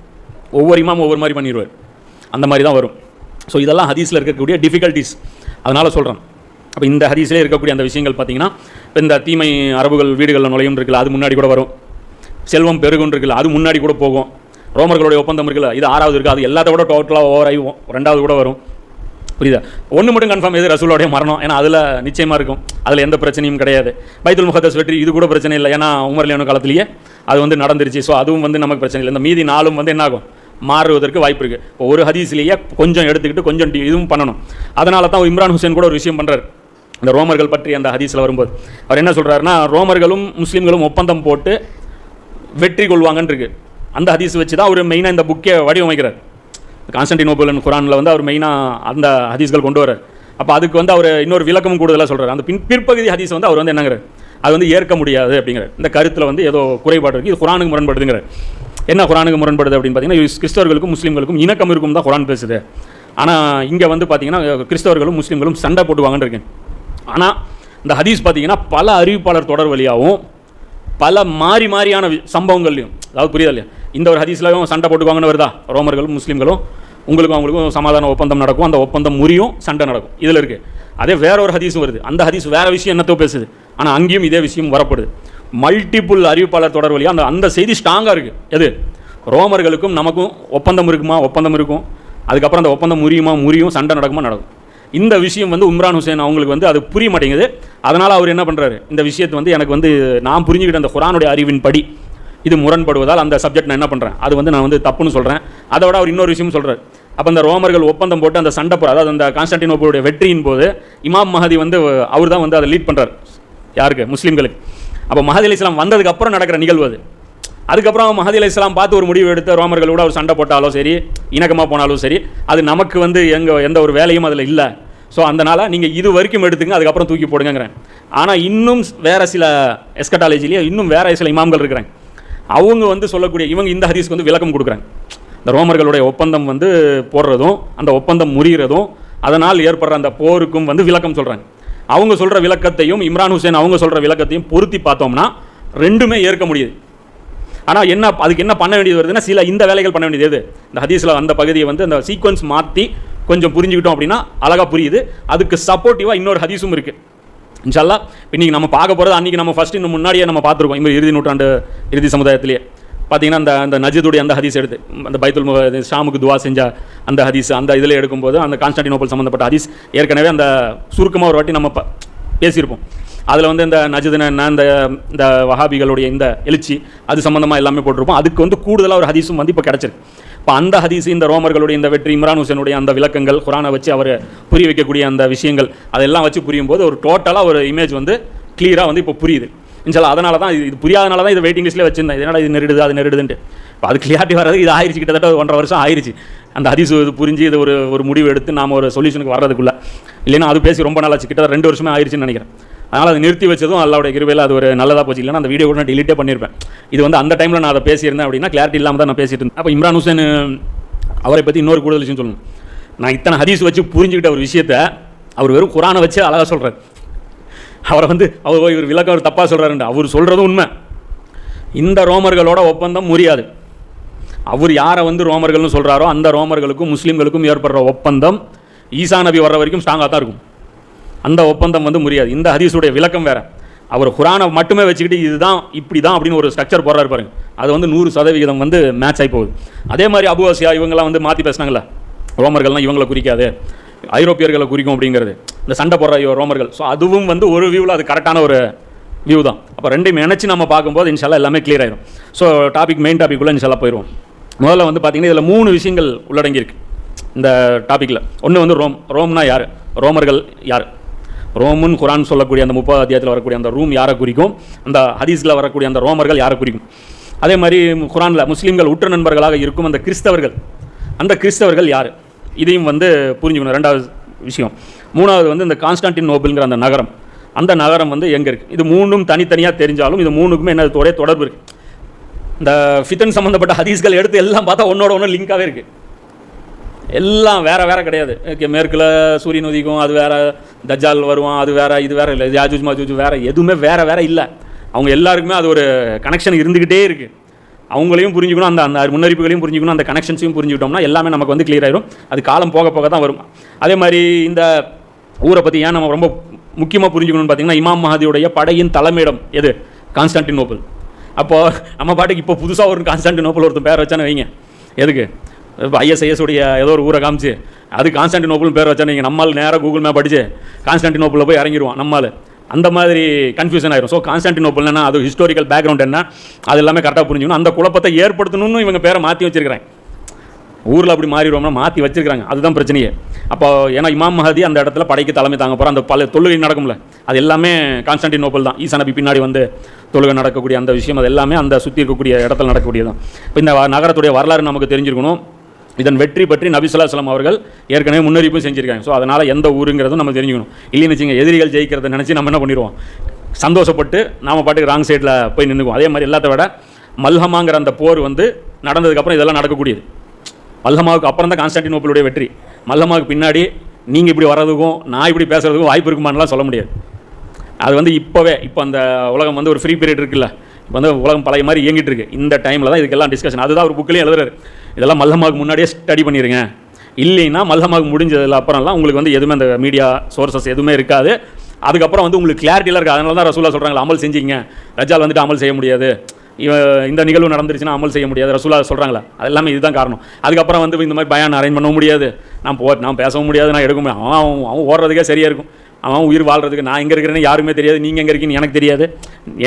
ஒவ்வொரு இமாம் ஒவ்வொரு மாதிரி பண்ணிடுவார் அந்த மாதிரி தான் வரும். ஸோ இதெல்லாம் ஹதீஸில் இருக்கக்கூடிய டிஃபிகல்ட்டிஸ் அதனால் சொல்கிறேன் அப்போ இந்த ஹதீஸ்லேயே இருக்கக்கூடிய அந்த விஷயங்கள் பார்த்தீங்கன்னா இப்போ இந்த தீமை அரபுகள் வீடுகளில் நுழையும் இருக்குல்ல அது முன்னாடி கூட வரும். செல்வம் பெருகும் இருக்குல்ல அது முன்னாடி கூட போகும். ரோமர்களுடைய ஒப்பந்தம் இருக்குல்ல இது ஆறாவது இருக்குது அது எல்லாத்த விட டோட்டலாக ஓவர் ஆகி ரெண்டாவது கூட வரும். புரியுதா? ஒன்று மட்டும் கன்ஃபார்ம் எது? ரசூலோடைய மரணம். ஏன்னா அதில் நிச்சயமாக இருக்கும். அதில் எந்த பிரச்சனையும் கிடையாது. பைத்துல் முகத்தஸ் வெற்றி இது கூட பிரச்சனை இல்லை. ஏன்னா உமர் காலத்துலேயே காலத்திலேயே அது வந்து நடந்துருச்சு. ஸோ அதுவும் வந்து நமக்கு பிரச்சனை இல்லை. இந்த மீதி நாளும் வந்து என்னாகும்? மாறுவதற்கு வாய்ப்பு இருக்குது இப்போ ஒரு ஹதீஸ்லேயே கொஞ்சம் எடுத்துக்கிட்டு கொஞ்சம் டி- இதுவும் பண்ணணும். அதனால தான் இம்ரான் ஹுசேன் கூட ஒரு விஷயம் பண்ணுறாரு இந்த ரோமர்கள் பற்றி அந்த ஹதீஸில் வரும்போது. அவர் என்ன சொல்கிறாருன்னா ரோமர்களும் முஸ்லீம்களும் ஒப்பந்தம் போட்டு வெற்றி கொள்வாங்கன்னு இருக்கு. அந்த ஹதீஸ் வச்சு தான் அவர் மெயினாக இந்த புக்கே வடிவமைக்கிறார். கான்ஸ்டன்டினோபிளன் குரானில் வந்து அவர் மெயினாக அந்த ஹதீஸ்கள் கொண்டு வரார் அப்போ அதுக்கு வந்து அவர் இன்னொரு விளக்கமும் கூடுதலாக சொல்கிறார் அந்த பின் பிற்பகுதி ஹதீஸ் வந்து அவர் வந்து என்னங்கிறார்? அது வந்து ஏற்க முடியாது அப்படிங்கிறார். இந்த கருத்தில் வந்து ஏதோ குறைபாடு இருக்குது இது குரானுக்கு முரண்படுதுங்கிறார். என்ன குரானுக்கு முரண்படுது அப்படின்னு பார்த்தீங்கன்னா கிறிஸ்தவர்களுக்கும் முஸ்லீம்களுக்கும் இணக்கம் இருக்கும் தான் குரான் பேசுது. ஆனால் இங்கே வந்து பார்த்தீங்கன்னா கிறிஸ்தவர்களும் முஸ்லீம்களும் சண்டை போட்டுவாங்கன்னு இருக்கேன். ஆனால் இந்த ஹதீஸ் பார்த்தீங்கன்னா பல அறிவிப்பாளர் தொடர் வழியாகவும் பல மாறி மாறியான சம்பவங்கள்லையும் அதாவது புரியுதா இல்லையா? இந்த ஒரு ஹதீஸ்லையும் சண்டை போட்டுக்குவாங்கன்னு வருதா? ரோமர்களும் முஸ்லீம்களும் உங்களுக்கும் அவங்களுக்கும் சமாதான ஒப்பந்தம் நடக்கும். அந்த ஒப்பந்தம் முறியும் சண்டை நடக்கும். இதில் இருக்குது அதே வேற ஒரு ஹதீஸும் வருது. அந்த ஹதீஸ் வேறு விஷயம் என்னத்தோ பேசுது. ஆனால் அங்கேயும் இதே விஷயம் வரப்படுது. மல்டிபிள் அறிவிப்பாளர் தொடர் வழியாக அந்த அந்த செய்தி ஸ்ட்ராங்காக இருக்குது எது? ரோமர்களுக்கும் நமக்கும் ஒப்பந்தம் இருக்குமா? ஒப்பந்தம் இருக்கும். அதுக்கப்புறம் அந்த ஒப்பந்தம் முறியுமா? முறியும். சண்டை நடக்குமா? நடக்கும். இந்த விஷயம் வந்து உம்ரான் ஹுசேன் அவங்களுக்கு வந்து அது புரிய மாட்டேங்குது. அதனால் அவர் என்ன பண்ணுறாரு இந்த விஷயத்தை வந்து எனக்கு வந்து நான் புரிஞ்சுக்கிட்ட அந்த குரானுடைய அறிவின் படி இது முரண்படுவதால் அந்த சப்ஜெக்ட் நான் என்ன பண்ணுறேன் அது வந்து நான் வந்து தப்புன்னு சொல்கிறேன் அதை விட அவர் இன்னொரு விஷயம் சொல்கிறார் அப்போ அந்த ரோமர்கள் ஒப்பந்தம் போட்டு அந்த சண்டை போகிற அதாவது அந்த கான்ஸ்டன்டினோபிளுடைய வெற்றியின் போது இமாம் மஹதி வந்து அவர் தான் வந்து அதை லீட் பண்ணுறார் யாருக்கு? முஸ்லீம்களுக்கு. அப்போ மஹதி அலி இஸ்லாம் வந்ததுக்கு அப்புறம் நடக்கிற நிகழ்வு அது. அதுக்கப்புறம் மஹதி அலி இஸ்லாம் பார்த்து ஒரு முடிவு எடுத்து ரோமர்களோட அவர் சண்டை போட்டாலும் சரி இணக்கமாக போனாலும் சரி அது நமக்கு வந்து எங்கள் எந்த ஒரு வேலையும் அதில் இல்லை. ஸோ அதனால் நீங்கள் இது வரைக்கும் எடுத்துங்க அதுக்கப்புறம் தூக்கி போடுங்கங்கிறேன். ஆனால் இன்னும் வேறு சில எஸ்கட்டாலஜிலேயே இன்னும் வேறு சில இமாம்கள் இருக்கிறாங்க. அவங்க வந்து சொல்லக்கூடிய இவங்க இந்த ஹதீஸ்க்கு வந்து விளக்கம் கொடுக்குறாங்க. இந்த ரோமர்களுடைய ஒப்பந்தம் வந்து போடுறதும் அந்த ஒப்பந்தம் முறிகிறதும் அதனால் ஏற்படுற அந்த போருக்கும் வந்து விளக்கம் சொல்கிறாங்க அவங்க சொல்கிற விளக்கத்தையும் இம்ரான் ஹுசேன் அவங்க சொல்கிற விளக்கத்தையும் பொருத்தி பார்த்தோம்னா ரெண்டுமே ஏற்க முடியுது. ஆனால் என்ன அதுக்கு என்ன பண்ண வேண்டியது வருதுன்னா சில இந்த வேலைகள் பண்ண வேண்டியது எது? இந்த ஹதீஸில் அந்த பகுதியை வந்து அந்த சீக்வன்ஸ் மாற்றி கொஞ்சம் புரிஞ்சுக்கிட்டோம் அப்படின்னா அழகாக புரியுது. அதுக்கு சப்போர்ட்டிவாக இன்னொரு ஹதீஸும் இருக்குது இன்ஷால்லா இன்றைக்கி நம்ம பார்க்க போகிறது அன்றைக்கி நம்ம ஃபஸ்ட்டு இன்னும் முன்னாடியே நம்ம பார்த்துருக்கோம். இந்த இறுதி நூற்றாண்டு இறுதி சமுதாயத்திலேயே. பார்த்தீங்கன்னா அந்த அந்த நஜிதுடைய அந்த ஹதீஸ் எடுத்து அந்த பைத்துல் மு- ஷாமுக்கு துவா செஞ்ச அந்த ஹதீஸ் அந்த இதில் எடுக்கும்போது அந்த கான்ஸ்டான்டினோபிள் சம்மந்தப்பட்ட ஹதீஸ் ஏற்கனவே அந்த சுருக்கமாக ஒரு வாட்டி நம்ம ப- பேசியிருப்போம். அதில் வந்து இந்த நஜதுன இந்த இந்த வஹாபிகளுடைய இந்த எழுச்சி அது சம்மந்தமாக எல்லாமே போட்டிருப்போம். அதுக்கு வந்து கூடுதலாக ஒரு ஹதீஸும் வந்து இப்போ கிடச்சிருக்கு. இப்போ அந்த ஹதீஸ் இந்த ரோமர்களுடைய இந்த வெற்றி இம்ரான் ஹுசனுடைய அந்த விளக்கங்கள் குரானை வச்சு அவர் புரிய வைக்கக்கூடிய அந்த விஷயங்கள் அதெல்லாம் வச்சு புரியும் போது ஒரு டோட்டலாக ஒரு இமேஜ் வந்து கிளியராக வந்து இப்போ புரியுது. இன்ஷால்லா அதனால தான் இது புரியாதனால தான் இது வெயிட்டிங் லிஸ்ட்லேயே வச்சிருந்தேன். இதனால் இது நெருடுது அது நெருடுதுன்ட்டு. இப்போ அது கிளியாரிட்டி வர்றது இது ஆயிடுச்சு கிட்டத்தட்ட ஒன்றரை வருஷம் ஆயிடுச்சு அந்த அதிசு இது புரிஞ்சு இது ஒரு ஒரு முடிவு எடுத்து நாம் ஒரு சொல்யூஷனுக்கு வர்றதுக்குள்ளே. இல்லைன்னா அது பேசி ரொம்ப நாளாச்சு கிட்ட ரெண்டு வருஷமே ஆயிடுச்சுன்னு நினைக்கிறேன். அதனால் அதை நிறுத்தி வச்சதும் அல்லாவுடைய கிருவையில் அது ஒரு நல்லதாக போச்சு. இல்லைன்னா அந்த வீடியோ கூட நான் டிலீட்டே பண்ணியிருப்பேன் இது வந்து அந்த டைமில் நான் அதை பேசியிருந்தேன் அப்படின்னா கிளாரிட்டி இல்லாமல் தான் நான் பேசிட்டு இருந்தேன். அப்போ இம்ரான் ஹுசேன் அவரை பற்றி இன்னொரு கூடுதல் விஷயம் சொல்லணும். நான் இத்தனை ஹதீஸ் வச்சு புரிஞ்சுக்கிட்ட ஒரு விஷயத்தை அவர் வெறும் குரானை வச்சு அழகாக சொல்கிறார் அவரை வந்து அவர் இவர் விளக்கம் அவர் தப்பாக சொல்கிறாருண்டு அவர் சொல்கிறதும் உண்மை. இந்த ரோமர்களோட ஒப்பந்தம் முறியாது. அவர் யாரை வந்து ரோமர்கள்னு சொல்கிறாரோ அந்த ரோமர்களுக்கும் முஸ்லீம்களுக்கும் ஏற்படுற ஒப்பந்தம் ஈசா நபி வர்ற வரைக்கும் ஸ்ட்ராங்காக தான் இருக்கும். அந்த ஒப்பந்தம் வந்து முடியாது இந்த ஹதீஸுடைய விளக்கம் வேறு. அவர் குரானை மட்டுமே வச்சுக்கிட்டு இதுதான் இப்படி தான் அப்படின்னு ஒரு ஸ்ட்ரக்சர் போடுறாரு பாருங்க. அது வந்து நூறு சதவிகிதம் வந்து மேட்ச் ஆகி போகுது. அதே மாதிரி அபு இவங்கெல்லாம் வந்து மாற்றி பேசினாங்களே ரோமர்கள்லாம் இவங்களை குறிக்காது. ஐரோப்பியர்களை குறிக்கும் அப்படிங்கிறது. இந்த சண்டை போடுற ரோமர்கள். ஸோ அதுவும் வந்து ஒரு வியூவில் அது கரெக்டான ஒரு வியூ தான். அப்போ ரெண்டையும் நினச்சி நம்ம பார்க்கும்போது இன்ஷால்லாம் எல்லாமே கிளியர் ஆயிடும் ஸோ டாபிக் மெயின் டாபிக் உள்ள இன்ஷால்லாம் போயிடுவோம் முதல்ல வந்து பார்த்தீங்கன்னா இதில் மூணு விஷயங்கள் உள்ளடங்கியிருக்கு இந்த டாப்பிக்கில் ஒன்று வந்து ரோம் ரோம்னா யார்? ரோமர்கள் யார்? ரோமுன் குரான் சொல்லக்கூடிய அந்த முப்பது அத்தியாயத்தில் வரக்கூடிய அந்த ரூம் யாரை குறிக்கும்? அந்த ஹதீஸில் வரக்கூடிய அந்த ரோமர்கள் யாரை குறிக்கும்? அதே மாதிரி குரானில் முஸ்லீம்கள் உற்ற நண்பர்களாக இருக்கும் அந்த கிறிஸ்தவர்கள். அந்த கிறிஸ்தவர்கள் யார்? இதையும் வந்து புரிஞ்சுக்கணும். ரெண்டாவது விஷயம். மூணாவது வந்து இந்த கான்ஸ்டான்டின் நோபிள்ங்கிற அந்த நகரம். அந்த நகரம் வந்து எங்கே இருக்குது இது மூணும் தனித்தனியாக தெரிஞ்சாலும் இது மூணுக்குமே என்ன ஒரே தொடர்பு இருக்குது இந்த ஃபித்தன் சம்மந்தப்பட்ட ஹதீஸ்கள் எடுத்து எல்லாம் பார்த்தா ஒன்னோட ஒன்று லிங்காகவே இருக்குது எல்லாம் வேறு வேறு கிடையாது. ஓகே மேற்கில் சூரியன் உதிக்கும் அது வேறு தஜ்ஜால் வருவான் அது வேறு இது வேற இல்லை. ஜாஜூஜ் மாஜூஜ் வேறு எதுவுமே வேறு வேறு இல்லை. அவங்க எல்லாருக்குமே அது ஒரு கனெக்ஷன் இருந்துக்கிட்டே இருக்குது அவங்களையும் புரிஞ்சுக்கணும் அந்த அந்த முன்னறிப்புகளையும் புரிஞ்சுக்கணும் அந்த கனெக்ஷன்ஸையும் புரிஞ்சுக்கிட்டோம்னா எல்லாமே நமக்கு வந்து கிளியர் ஆயிரும். அது காலம் போக போக தான் வரும். அதே மாதிரி இந்த ஊரை பற்றி ஏன் நம்ம ரொம்ப முக்கியமாக புரிஞ்சுக்கணும்னு பார்த்தீங்கன்னா இமாம் மஹதியுடைய படையின் தலைமையிடம் எது? கான்ஸ்டான்டினோபிள் அப்போது நம்ம பாட்டுக்கு இப்போ புதுசாக ஒரு கான்ஸ்டான்டினோபிள் ஒருத்தன் பேர் வச்சானு வைங்க. எதுக்கு? இப்போ ஐஎஸ்ஐஎஸ் உடைய ஏதோ ஒரு ஊரை காமிச்சு அது கான்ஸ்டான்டினோபிள் பேர் வச்சானு வைங்க. நம்மால் நேராக கூகுள் மேப் அடிச்சு கான்ஸ்டான்டினோப்பிளில் போய் இறங்கிடுவான் நம்மால். அந்த மாதிரி கன்ஃபியூஷன் ஆயிரும். ஸோ கான்ஸ்டான்டினோப்பிள்னா அது ஹிஸ்டாரிக்கல் பேக்ரவுண்ட் என்ன அது எல்லாமே கரெக்டாக புரிஞ்சுக்கணும். அந்த குழப்பத்தை ஏற்படுத்தணும்னு இவங்க பேரை மாற்றி வச்சிருக்கிறேன் ஊரில் அப்படி மாறிடுவோம்னா மாற்றி வச்சிருக்காங்க அதுதான் பிரச்சனையே. அப்போ ஏன்னா இமாம் மஹதி அந்த இடத்துல படைக்கு தலைமை தாங்க போகிற அந்த பல தொழுகை நடக்கும்ல அது எல்லாமே கான்ஸ்டான்டினோபிள் தான். ஈசா நபி பின்னாடி வந்து தொழுகை நடக்கக்கூடிய அந்த விஷயம் அது எல்லாமே அந்த சுற்றி இருக்கக்கூடிய இடத்துல நடக்கக்கூடியதான் இப்போ இந்த நகரத்துடைய வரலாறு நமக்கு தெரிஞ்சிருக்கணும். இதன் வெற்றி பற்றி நபிசுல்லாஸ்லாம் அவர்கள் ஏற்கனவே முன்னறிவிப்பும் செஞ்சுருக்காங்க. ஸோ அதனால் எந்த ஊருங்கிறதும் நம்ம தெரிஞ்சுக்கணும். இல்லைன்னு வச்சுங்க எதிரிகள் ஜெயிக்கிறத நினச்சி நம்ம என்ன பண்ணிடுவோம்? சந்தோஷப்பட்டு நாம பாட்டுக்கு ராங் சைடில் போய் நின்றுக்குவோம் அதே மாதிரி எல்லாத்த விட மல்ஹமாங்கிற அந்த போர் வந்து நடந்ததுக்கப்புறம் இதெல்லாம் நடக்கக்கூடியது. மல்லமாவுக்கு அப்புறம் தான் கான்ஸ்டான்டினோப்பிளுடைய வெற்றி. மல்லமாவுக்கு பின்னாடி நீங்கள் இப்படி வர்றதுக்கும் நான் இப்படி பேசுறதுக்கும் வாய்ப்பு இருக்குமான்லாம் சொல்ல முடியாது. அது வந்து இப்போவே இப்போ அந்த உலகம் வந்து ஒரு ஃப்ரீ பீரியட் இருக்குல்ல. இப்போ வந்து உலகம் பழைய மாதிரி இயங்கிட்டு இருக்கு. இந்த டைமில் தான் இதுக்கெல்லாம் டிஸ்கஷன் அதுதான் ஒரு புக்லேயும் எழுதுறாரு. இதெல்லாம் மல்லமாக முன்னாடியே ஸ்டடி பண்ணிடுங்க இல்லைன்னா மல்லமாக முடிஞ்சதுல அப்புறம்லாம் உங்களுக்கு வந்து எதுவுமே அந்த மீடியா சோர்சஸ் எதுவுமே இருக்காது. அதுக்கப்புறம் வந்து உங்களுக்கு கிளாரிட்டியில் இருக்குது அதனால தான் ரசூலா சொல்கிறாங்க அமல் செஞ்சிங்க ரஜால் வந்துட்டு அமல் செய்ய முடியாது. இந்த நிகழ்வு நடந்துருச்சுன்னா அமல் செய்ய முடியாது. ரசூலா சொல்கிறாங்களா அது எல்லாமே இதுதான் காரணம். அதுக்கப்புறம் வந்து இந்த மாதிரி பயன் அரேஞ்ச் பண்ணவும் முடியாது. நான் போ நான் பேசவும் முடியாது. நான் எடுக்க முடியாது. அவன் அவன் அவன் ஓடுறதுக்கே சரியாக இருக்கும். அவன் உயிர் வாழ்கிறதுக்கு நான் எங்கே இருக்கிறேன்னு யாருமே தெரியாது. நீங்கள் எங்கே இருக்கீங்கன்னு எனக்கு தெரியாது.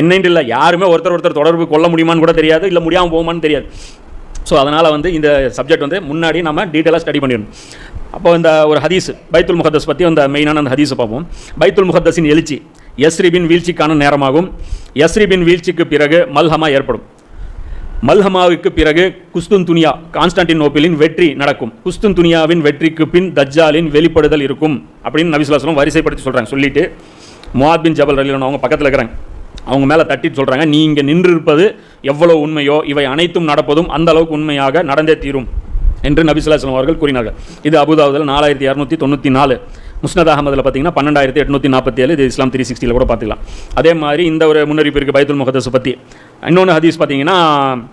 என்னென்று இல்லை. யாருமே ஒருத்தர் ஒருத்தர் தொடர்பு கொள்ள முடியுமான்னு கூட தெரியாது. இல்லை முடியாமல் போகுமான்னு தெரியாது. ஸோ அதனால் வந்து இந்த சப்ஜெக்ட் வந்து முன்னாடி நம்ம டீட்டெயிலாக ஸ்டடி பண்ணிடணும். அப்போ இந்த ஒரு ஹதீஸ் பைத்துல் முகத்தஸ் பற்றி அந்த மெயினான அந்த ஹதீஸை பார்ப்போம். பைத்துல் முகத்தஸின் எழுச்சி எஸ்ரிபின் வீழ்ச்சிக்கான நேரமாகும். எஸ்ரிபின் வீழ்ச்சிக்கு பிறகு மல்ஹமா ஏற்படும். மல்ஹமாவுக்கு பிறகு குஸ்துன் துனியா கான்ஸ்டான்டினோப்பிளின் வெற்றி நடக்கும். குஸ்துன் துனியாவின் வெற்றிக்கு பின் தஜ்ஜாலின் வெளிப்படுதல் இருக்கும். அப்படின்னு நபிசுல்லாஸ்லம் வரிசைப்படுத்தி சொல்கிறாங்க சொல்லிட்டு. முவாத் பின் ஜபல் ரலிலான் அவங்க பக்கத்தில் இருக்கிறாங்க. அவங்க மேலே தட்டிட்டு சொல்கிறாங்க நீ இங்கே நின்று இருப்பது எவ்வளோ உண்மையோ இவை அனைத்தும் நடப்பதும் அந்த அளவுக்கு உண்மையாக நடந்தே தீரும். என்று நபிசுல்லாஸ்லம் அவர்கள் கூறினார்கள். இது அபுதாபுதில் நாலாயிரத்தி இரநூத்தி தொண்ணூற்றி நாலு. முஸ்னத் அகமதில் பார்த்தீங்கன்னா பன்னெண்டாயிரத்தி எட்நூற்றி நாற்பத்தி ஏழு இது இஸ்லாம் த்ரீ சிக்ஸ்டியில் கூட பார்த்துக்கலாம். அதே மாதிரி இந்த ஒரு முன்னறிப்பு இருக்குது பைத்துல் முகதஸ் பற்றி இன்னொன்று ஹதீஸ் பார்த்தீங்கன்னா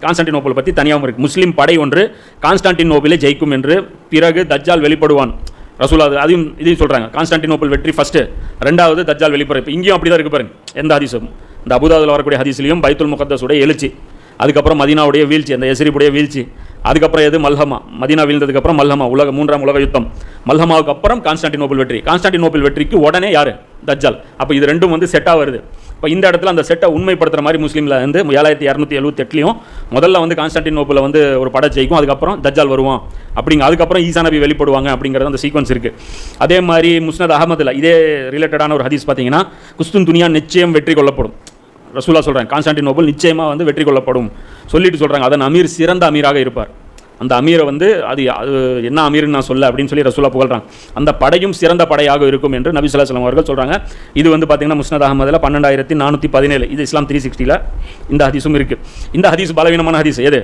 கான்ஸ்டான்டினோபிள் பற்றி தனியாகவும் இருக்குது முஸ்லீம் படை ஒன்று கான்ஸ்டான்டினோப்பிளை ஜெயிக்கும் என்று பிறகு தஜ்ஜால் வெளிப்படுவான். ரசூலா அது அதையும் இதையும் சொல்கிறாங்க கான்ஸ்டான்டினோபல் வெற்றி ஃபஸ்ட்டு ரெண்டாவது தஜ்ஜால் வெளிப்புற. இப்போ இங்கேயும் அப்படி தான் இருக்கு பாருங்க. எந்த ஹதீஸும். இந்த அபுதாபில் வரக்கூடிய ஹதீஸ்லையும் பைத்துல் முகத்தஸுடைய எழுச்சி. அதுக்கப்புறம் மதினாவுடைய வீழ்ச்சி அந்த எசிரிப்புடைய வீழ்ச்சி. அதுக்கப்புறம் எது? மல்ஹமா. மதினா வீழ்ந்ததுக்கப்புறம் மல்ஹமா. உலக மூன்றாம் உலக யுத்தம். மல்ஹமாவுக்கு அப்புறம் கான்ஸ்டான்டினோபிள் வெற்றி. கான்ஸ்டான்டினோபிள் வெற்றிக்கு உடனே யார்? தஜ்ஜால். அப்போ இது ரெண்டும் வந்து செட்டாக வருது. இப்போ இந்த இடத்துல அந்த செட்டை உண்மைப்படுத்துகிற மாதிரி முஸ்லீமில் வந்து ஏழாயிரத்தி இரநூத்தி எழுபத்தெட்டுலையும் முதல்ல வந்து கான்ஸ்டான்டினோப்பில் வந்து ஒரு படை ஜெயிக்கும் அதுக்கப்புறம் தஜ்ஜால் வருவோம் அப்படிங்க அதுக்கப்புறம் ஈசா நபி வெளிப்படுவாங்க அப்படிங்கிறது அந்த சீக்வன்ஸ் இருக்குது அதே மாதிரி முஸ்னத் அகமதில் இதே ரிலேட்டடான ஒரு ஹதீஸ் பார்த்தீங்கன்னா குஸ்துன் துனியா நிச்சயம் வெற்றி கொள்ளப்படும். ரசூலா சொல்கிறாங்க கான்ஸ்டான்டினோபிள் நிச்சயமாக வந்து வெற்றி கொள்ளப்படும். சொல்லிட்டு சொல்கிறாங்க அதன் அமீர் சிறந்த அமீராக இருப்பார். அந்த அமீரை வந்து அது அது என்ன அமீர்னு நான் சொல்ல அப்படின்னு சொல்லி ரசூலா புகழ்றாங்க அந்த படையும் சிறந்த படையாக இருக்கும் என்று நபி சொல்லா அலைஹி அவர்கள் சொல்கிறாங்க இது வந்து பார்த்தீங்கன்னா முஸ்னத் அகமதில் பன்னெண்டாயிரத்தி நானூற்றி பதினேழு. இது இஸ்லாம் த்ரீ சிக்ஸ்டியில் இந்த ஹதீஸும் இருக்குது இந்த ஹதீஸ் பலவீனமான ஹதீஸ். எது?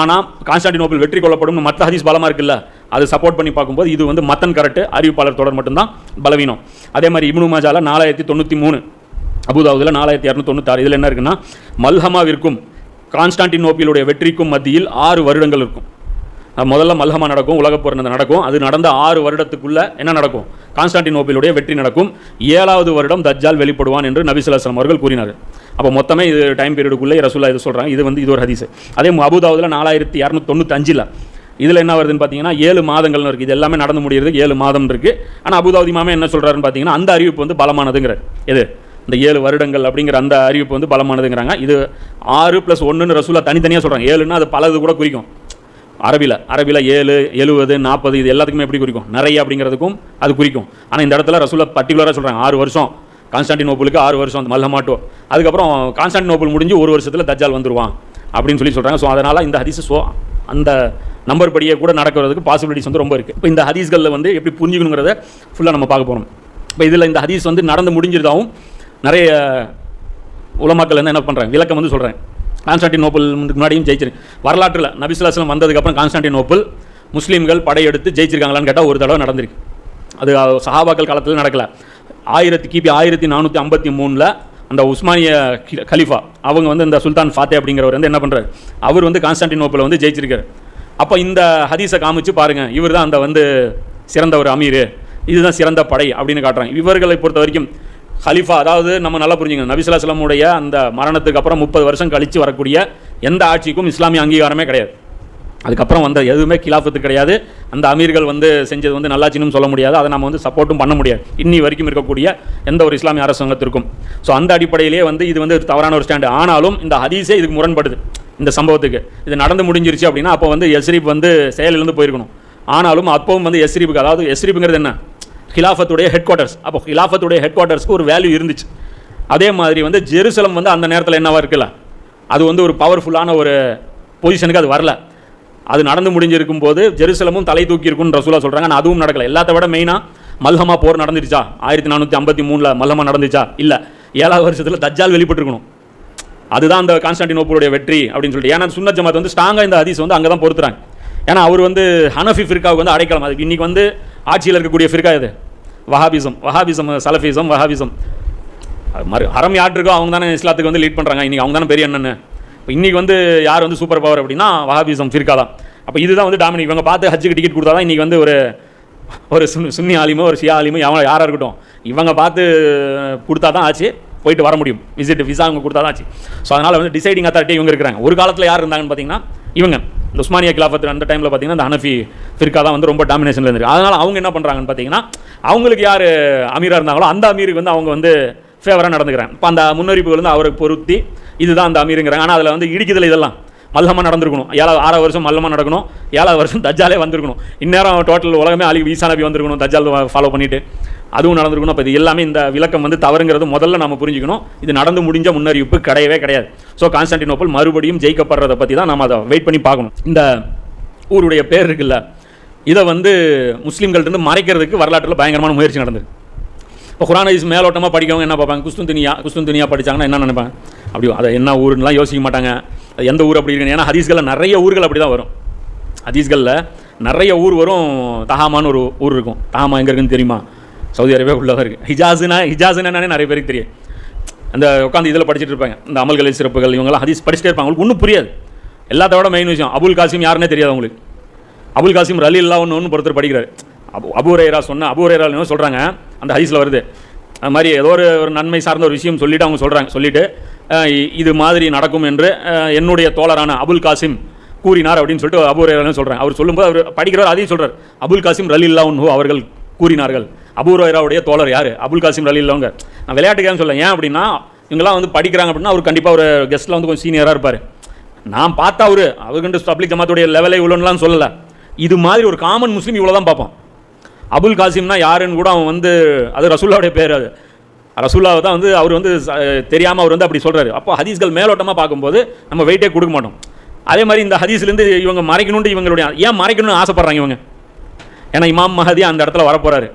ஆனால் கான்ஸ்டாண்டினோபிள் வெற்றி கொள்ளப்படும் மற்ற ஹதீஸ் பலமாக இருக்குல்ல? அது சப்போர்ட் பண்ணி பார்க்கும்போது இது வந்து மத்தன் கரெக்ட் அறிவிப்பாளர் தொடர் மட்டும்தான் பலவீனம். அதே மாதிரி இப்னு மாஜாவில் நாலாயிரத்தி தொண்ணூற்றி மூணு அபுதாபுதில் நாலாயிரத்தி இரநூத்தி தொண்ணூத்தாறு இதில் என்ன இருக்குன்னா மல்ஹமாவிற்கும் கான்ஸ்டான்டினோப்பிளுடைய வெற்றிக்கும் மத்தியில் ஆறு வருடங்கள் இருக்கும். முதல்ல மல்ஹமா நடக்கும் உலகப் போர் நடக்கும். அது நடந்த ஆறு வருடத்துக்குள்ளே என்ன நடக்கும்? கான்ஸ்டான்டினோபிலுடைய வெற்றி நடக்கும். ஏழாவது வருடம் தஜ்ஜால் வெளிப்படுவான் என்று நபி அவர்கள் கூறினார். அப்போ மொத்தமே இது டைம் பீரியடுக்குள்ளே ரசூல்லா இது சொல்கிறாங்க இது வந்து இது ஒரு ஹதீஸ். அதே அபுதாவுதில் நாலாயிரத்தி இரநூத்தி தொண்ணூத்தஞ்சில் இதில் என்ன வருதுன்னு பார்த்தீங்கன்னா ஏழு மாதங்கள்னு இருக்குது இது எல்லாமே நடந்து முடியறதுக்கு ஏழு மாதம் இருக்குது ஆனால் அபுதாவுதி மாமே என்ன சொல்கிறாருன்னு பார்த்தீங்கன்னா அந்த அறிவிப்பு வந்து பலமானதுங்கிறார். எது? இந்த ஏழு வருடங்கள் அப்படிங்கிற அந்த அறிவிப்பு வந்து பலமானதுங்கிறாங்க. இது ஆறு ப்ளஸ் ஒன்றுன்னு ரசூலா தனித்தனியாக சொல்கிறாங்க ஏழுன்னா அது பலது கூட குறிக்கும். அரபியில் அரபியில் ஏழு எழுபது நாற்பது இது எல்லாத்துக்குமே எப்படி குறிக்கும்? நிறைய அப்படிங்கிறதுக்கும் அது குறிக்கும். ஆனால் இந்த இடத்துல ரசூலை பர்டிகுலராக சொல்கிறாங்க ஆறு வருஷம். கான்ஸ்டான்டினோப்புளுக்கு ஆறு வருஷம் அந்த மல்லமாட்டோ அதுக்கப்புறம் கான்ஸ்டான்டினோப்புள் முடிஞ்சு ஒரு வருஷத்தில் தஜ்ஜால் வந்துருவான் அப்படின்னு சொல்லி சொல்கிறாங்க ஸோ அதனால் இந்த ஹதீஸ் ஸோ அந்த நம்பர் படியே கூட நடக்கிறதுக்கு பாசிபிலிட்டிஸ் வந்து ரொம்ப இருக்குது இப்போ இந்த ஹதீஸ்களில் வந்து எப்படி புரிஞ்சுக்கணுங்கிறத ஃபுல்லாக நம்ம பார்க்க போகிறோம் இப்போ இதில் இந்த ஹதீஸ் வந்து நடந்து முடிஞ்சிருந்தாவும் நிறைய உலமாக்கள் வந்து என்ன பண்ணுறாங்க விளக்கம் வந்து சொல்கிறேன் கான்ஸ்டான்டினோப்பிள் முன்னாடியும் ஜெயிச்சிருக்கு வரலாற்றில் நபிசுல்லாஸ்லம் வந்ததுக்கப்புறம் கான்ஸ்டான்டினோப்பிள் முஸ்லீம்கள் படையெடுத்து ஜெயிச்சிருக்காங்களான்னு கேட்டால் ஒரு தடவை நடந்திருக்கு. அது சஹாபாக்கள் காலத்தில் நடக்கல. ஆயிரத்தி கிபி ஆயிரத்தி நானூற்றி ஐம்பத்தி மூணில் அந்த உஸ்மானிய கி- கலீஃபா அவங்க வந்து இந்த சுல்தான் ஃபாத்தே அப்படிங்கிறவர் வந்து என்ன பண்ணுறாரு அவர் வந்து கான்ஸ்டான்டினோப்பிளை வந்து ஜெயிச்சிருக்காரு. அப்போ இந்த ஹதீஸை காமிச்சு பாருங்கள் இவர் தான் அந்த வந்து சிறந்த ஒரு அமீர். இதுதான் சிறந்த படை அப்படின்னு காட்டுறாங்க. இவர்களை பொறுத்த வரைக்கும் ஹலிஃபா அதாவது நம்ம நல்லா புரிஞ்சுங்க நபிசுல்லாஸ்லமுடைய அந்த மரணத்துக்கு அப்புறம் முப்பது வருஷம் கழித்து வரக்கூடிய எந்த ஆட்சிக்கும் இஸ்லாமிய அங்கீகாரமே கிடையாது. அதுக்கப்புறம் வந்த எதுவுமே கிலாஃபத்து கிடையாது. அந்த அமீர்கள் வந்து செஞ்சது வந்து நல்லாச்சின்னு சொல்ல முடியாது. அதை நம்ம வந்து சப்போர்ட்டும் பண்ண முடியாது. இன்னி வரைக்கும் இருக்கக்கூடிய எந்த ஒரு இஸ்லாமிய அரசாங்கத்திற்கும் ஸோ அந்த அடிப்படையிலேயே வந்து இது வந்து ஒரு தவறான ஒரு ஸ்டாண்டு. ஆனாலும் இந்த ஹதீஸே இதுக்கு முரண்படுது. இந்த சம்பவத்துக்கு. இது நடந்து முடிஞ்சிருச்சு அப்படின்னா அப்போ வந்து எஸ்ரீப் வந்து செயலிலிருந்து போயிருக்கணும். ஆனாலும் அப்பவும் வந்து எஸ்ரீப்புக்கு அதாவது எஸ்ரீப்புங்கிறது என்ன? ஹிலாஃபத்துடைய ஹெட் குவார்ட்டர்ஸ் அப்போ ஹிலாஃபத்துடைய ஹெட் குவார்ட்டர்ஸ்க்கு ஒரு வேல்யூ இருந்துச்சு. அதே மாதிரி வந்து ஜெருசலம் வந்து அந்த நேரத்தில் என்னவாக இருக்குல்ல? அது வந்து ஒரு பவர்ஃபுல்லான ஒரு பொசிஷனுக்கு அது வரல. அது நடந்து முடிஞ்சிருக்கும் போது ஜெருசலமும் தலை தூக்கி இருக்கும்னு ரசூலா சொல்கிறாங்க ஆனால் அதுவும் நடக்கலை. எல்லாத்த விட மெயினாக மல்ஹமா போர் நடந்துருச்சா? ஆயிரத்தி நானூற்றி ஐம்பத்தி மூணில் மல்ஹமா நடந்துச்சா? இல்லை. ஏழாவது வருஷத்தில் தஜ்ஜால் வெளிப்பட்டுருக்கணும். அதுதான் அந்த கான்ஸ்டான்டினோப்பிளுடைய வெற்றி அப்படின்னு சொல்லிட்டு. ஏன்னா சுன்ன ஜமாத் வந்து ஸ்ட்ராங்காக இந்த ஹதீஸ் வந்து அங்கே தான் பொறுத்துறாங்க. ஏன்னா அவர் வந்து ஹனஃபி ஃபிர்காவுக்கு வந்து அடைக்கலம். அதுக்கு இன்றைக்கி வந்து ஆட்சியில் இருக்கக்கூடிய ஃபிர்கா இது வஹாபிசம் வஹாபிசம் சலஃபிசம் வஹாபிசம். அது மாதிரி ஹரம் யார் இருக்கோ அவங்க தானே இஸ்லாத்துக்கு வந்து லீட் பண்ணுறாங்க இன்றைக்கி அவங்க தானே பெரிய அண்ணன் இப்போ இன்றைக்கி வந்து யார் வந்து சூப்பர் பவர் அப்படின்னா வஹாபிசம் ஃபிர்கா தான். அப்போ இதுதான் வந்து டாமினிக் இவங்க பார்த்து ஹஜ்ஜுக்கு டிக்கெட் கொடுத்தா தான் இன்றைக்கி வந்து ஒரு ஒரு சுன் சுன்னி ஆலிமோ ஒரு ஷியா ஆலிமோ அவங்க யாராக இருக்கட்டும். இவங்க பார்த்து கொடுத்தா தான் ஆச்சு போயிட்டு வர முடியும். விசிட் விசா அவங்க கொடுத்தா தான் ஆச்சு. ஸோ அதனால் வந்து டிசைடிங் அத்தாரிட்டி இவங்க இருக்கிறாங்க. ஒரு காலத்தில் யார் இருந்தாங்கன்னு பார்த்தீங்கன்னா இவங்க. இந்த உஸ்மானியா கிலாஃபத் அந்த டைமில் பார்த்தீங்கன்னா அந்த ஹனஃபி ஃபிர்கா தான் வந்து ரொம்ப டாமினேஷனில் இருந்துருக்கு அதனால் அவங்க என்ன பண்ணுறாங்கன்னு பார்த்தீங்கன்னா அவங்களுக்கு யார் அமீராக இருந்தாங்களோ அந்த அமீருக்கு வந்து அவங்க வந்து ஃபேவராக நடந்துக்கிறாங்க. இப்போ அந்த முன்னறிப்புகள் வந்து அவருக்கு பொருத்தி இதுதான் அந்த அமீருங்கிறாங்க. ஆனால் அதில் வந்து இடிக்குதல் இதெல்லாம். மல்லமாக நடந்திருக்கணும். ஏழாவது ஆறாவது வருஷம் மல்லமாக நடக்கணும். ஏழாவது வருஷம் தஜ்ஜாலே வந்திருக்கணும். இந்நேரம் டோட்டல் உலகமே அழகி வீசா நபி வந்திருக்கணும் தஜ்ஜால் ஃபாலோ பண்ணிவிட்டு அதுவும் நடந்திருக்கணும் அப்போ இது எல்லாமே இந்த விளக்கம் வந்து தவறுங்கிறது முதல்ல நம்ம புரிஞ்சுக்கணும். இது நடந்து முடிஞ்ச முன்னறிவிப்பு கிடையவே கிடையாது. ஸோ கான்ஸ்டான்டினோப்பிள் மறுபடியும் ஜெயிக்கப்படுறதை பற்றி தான் நம்ம அதை வெயிட் பண்ணி பார்க்கணும். இந்த ஊருடைய பேர் இருக்குல்ல இதை வந்து முஸ்லீம்கள்ட்ட மறைக்கிறதுக்கு வரலாற்றில் பயங்கரமான முயற்சி நடந்தது இப்போ குரான் ஹதீஸ் மேலோட்டமாக படிக்கவங்க என்ன பார்ப்பாங்க? குஸ்துன் துனியா குஸ்துன் துணியாக படிச்சாங்கன்னா என்ன நினைப்பாங்க? அப்படி அதை என்ன ஊருன்னெலாம் யோசிக்க மாட்டாங்க. அது எந்த ஊர் அப்படி இருக்கு ஏன்னா ஹதீஸ்களில் நிறைய ஊர்கள் அப்படி தான் வரும். ஹதீஸ்களில் நிறைய ஊர் வரும் தஹாமான்னு ஒரு ஊர் இருக்கும். தஹாமா எங்கே இருக்குன்னு தெரியுமா? சவுதி அரேபியா உள்ளதாக இருக்குது ஹிஜாஸுனா ஹிஜாஸுனானே நிறைய பேருக்கு தெரியும். அந்த உட்காந்து இதில் படிச்சுட்டு இருப்பாங்க. இந்த அமல்களை சிறப்புகள் இவங்கெல்லாம் ஹதீஸ் படிச்சுட்டே இருப்பாங்க. அவங்களுக்கு ஒன்றும் புரியாது. எல்லாத்தோட மெயின் விஷயம் அபுல் காசிம் யாருன்னே தெரியாது அவங்களுக்கு. அபுல் காசிம் ரலி இல்லா ஒன்று ஒன்று ஒருத்தர் படிக்கிறார். அபு அபுரேரா சொன்ன அபுரேரா சொல்கிறாங்க அந்த ஹதீஸில் வருது. அது மாதிரி ஏதோ ஒரு ஒரு நன்மை சார்ந்த ஒரு விஷயம் சொல்லிவிட்டு அவங்க சொல்கிறாங்க சொல்லிவிட்டு இது மாதிரி நடக்கும் என்று என்னுடைய தோழரான அபுல் காசிம் கூறினார் அப்படின்னு சொல்லிட்டு அபுரேரான்னு சொல்கிறேன் அவர் சொல்லும்போது அவர் படிக்கிறவர் அதையும் சொல்கிறார் அபுல் காசிம் ரலில்லா ஒன்று அவர்கள் கூறினார்கள். அபூரையராவுடைய தோழர் யார்? அபுல் காசிம் ரலில்லாங்க நான் விளையாட்டுக்கான்னு சொல்ல ஏன் அப்படின்னா இவங்கெல்லாம் வந்து படிக்கிறாங்க அப்படின்னா அவர் கண்டிப்பாக ஒரு கெஸ்ட்டில் வந்து கொஞ்சம் சீனியராக இருப்பார். நான் பார்த்தா அவர் அவர்கிட்ட பப்ளிக் ஜமாத்துடைய லெவலே இவ்வளோன்னுலாம் சொல்லலை. இது மாதிரி ஒரு காமன் முஸ்லீம் இவ்வளோ தான் பார்ப்போம் அபுல் காசிம்னா யாருன்னு கூட அவன் வந்து அது ரசூல்லாவுடைய பேர் அது. ரசூல்லாவை தான் வந்து அவர் வந்து தெரியாமல் அவர் வந்து அப்படி சொல்கிறாரு அப்போ ஹதீஸ்கள் மேலோட்டமாக பார்க்கும்போது நம்ம வெயிட்டே கொடுக்க மாட்டோம். அதே மாதிரி இந்த ஹதீஸ்லேருந்து இவங்க மறைக்கணுன்ட்டு இவங்களுடைய ஏன் மறைக்கணும்னு ஆசைப்பட்றாங்க இவங்க? ஏன்னா இமாம் மஹதி அந்த இடத்துல வரப்போகிறாரு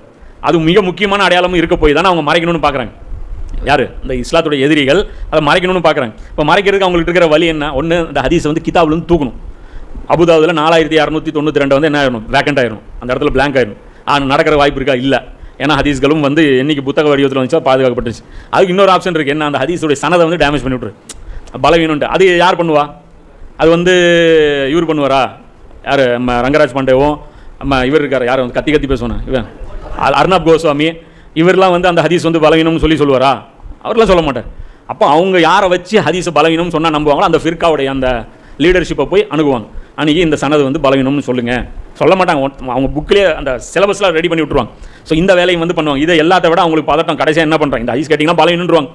அது மிக முக்கியமான அடையாளமும் இருக்க போய் தானே அவங்க மறைக்கணும்னு பார்க்குறாங்க. யார்? இந்த இஸ்லாத்துடைய எதிரிகள் அதை மறைக்கணும்னு பார்க்குறாங்க. இப்போ மறைக்கிறதுக்கு அவங்களுக்கு இருக்கிற வழி என்ன? ஒன்று இந்த ஹதீஸை வந்து கிதாபுலேருந்து தூக்கணும். அபுதாபுல நாலாயிரத்தி இரநூத்தி தொண்ணூற்றி ரெண்டு வந்து என்ன ஆயிரும் வேக்கண்ட் ஆயிரும் அந்த இடத்துல பிளாங்க் ஆயிரும் ஆனால் நடக்கிற வாய்ப்பு இருக்கா? இல்லை. ஏன்னா ஹதீஸ்களும் வந்து என்னைக்கு புத்தக வடிவத்தில் வந்துச்சோ பாதுகாக்கப்பட்டுச்சு அதுக்கு இன்னொரு ஆப்ஷன் இருக்குது என்ன? அந்த ஹதீஸுடைய சனதை வந்து டேமேஜ் பண்ணிவிட்ரு பலவீனம்ட்டு அது யார் பண்ணுவா? அது வந்து இவர் பண்ணுவாரா? யார்? நம்ம ரங்கராஜ் பாண்டேவும் நம்ம இவர் இருக்கார். யார்? வந்து கத்தி கத்தி பேசுவானா? இவன். அர்ணாப் கோஸ்வாமி இவரெல்லாம் வந்து அந்த ஹதீஸ் வந்து பலவீனம்னு சொல்லி சொல்லுவாரா? அவர்லாம் சொல்ல மாட்டார். அப்போ அவங்க யாரை வச்சு ஹதீஸ் பலவீனம்னு சொன்னால் நம்புவாங்களோ அந்த ஃபிர்காவுடைய அந்த லீடர்ஷிப்பை போய் அணுகுவாங்க. அன்றைக்கி இந்த சனது வந்து பலவீனம்னு சொல்லுங்கள் சொல்ல மாட்டாங்க. அவங்க புக்லேயே அந்த சிலபஸ்லாம் ரெடி பண்ணி விட்ருவாங்க ஸோ இந்த வேலையும் வந்து பண்ணுவாங்க. இதை எல்லாத்த விட அவங்களுக்கு பதட்டம் கடைசியாக என்ன பண்ணுறாங்க இந்த ஹதீஸ் கேட்டிங்கன்னா பலவீனன்றுவாங்க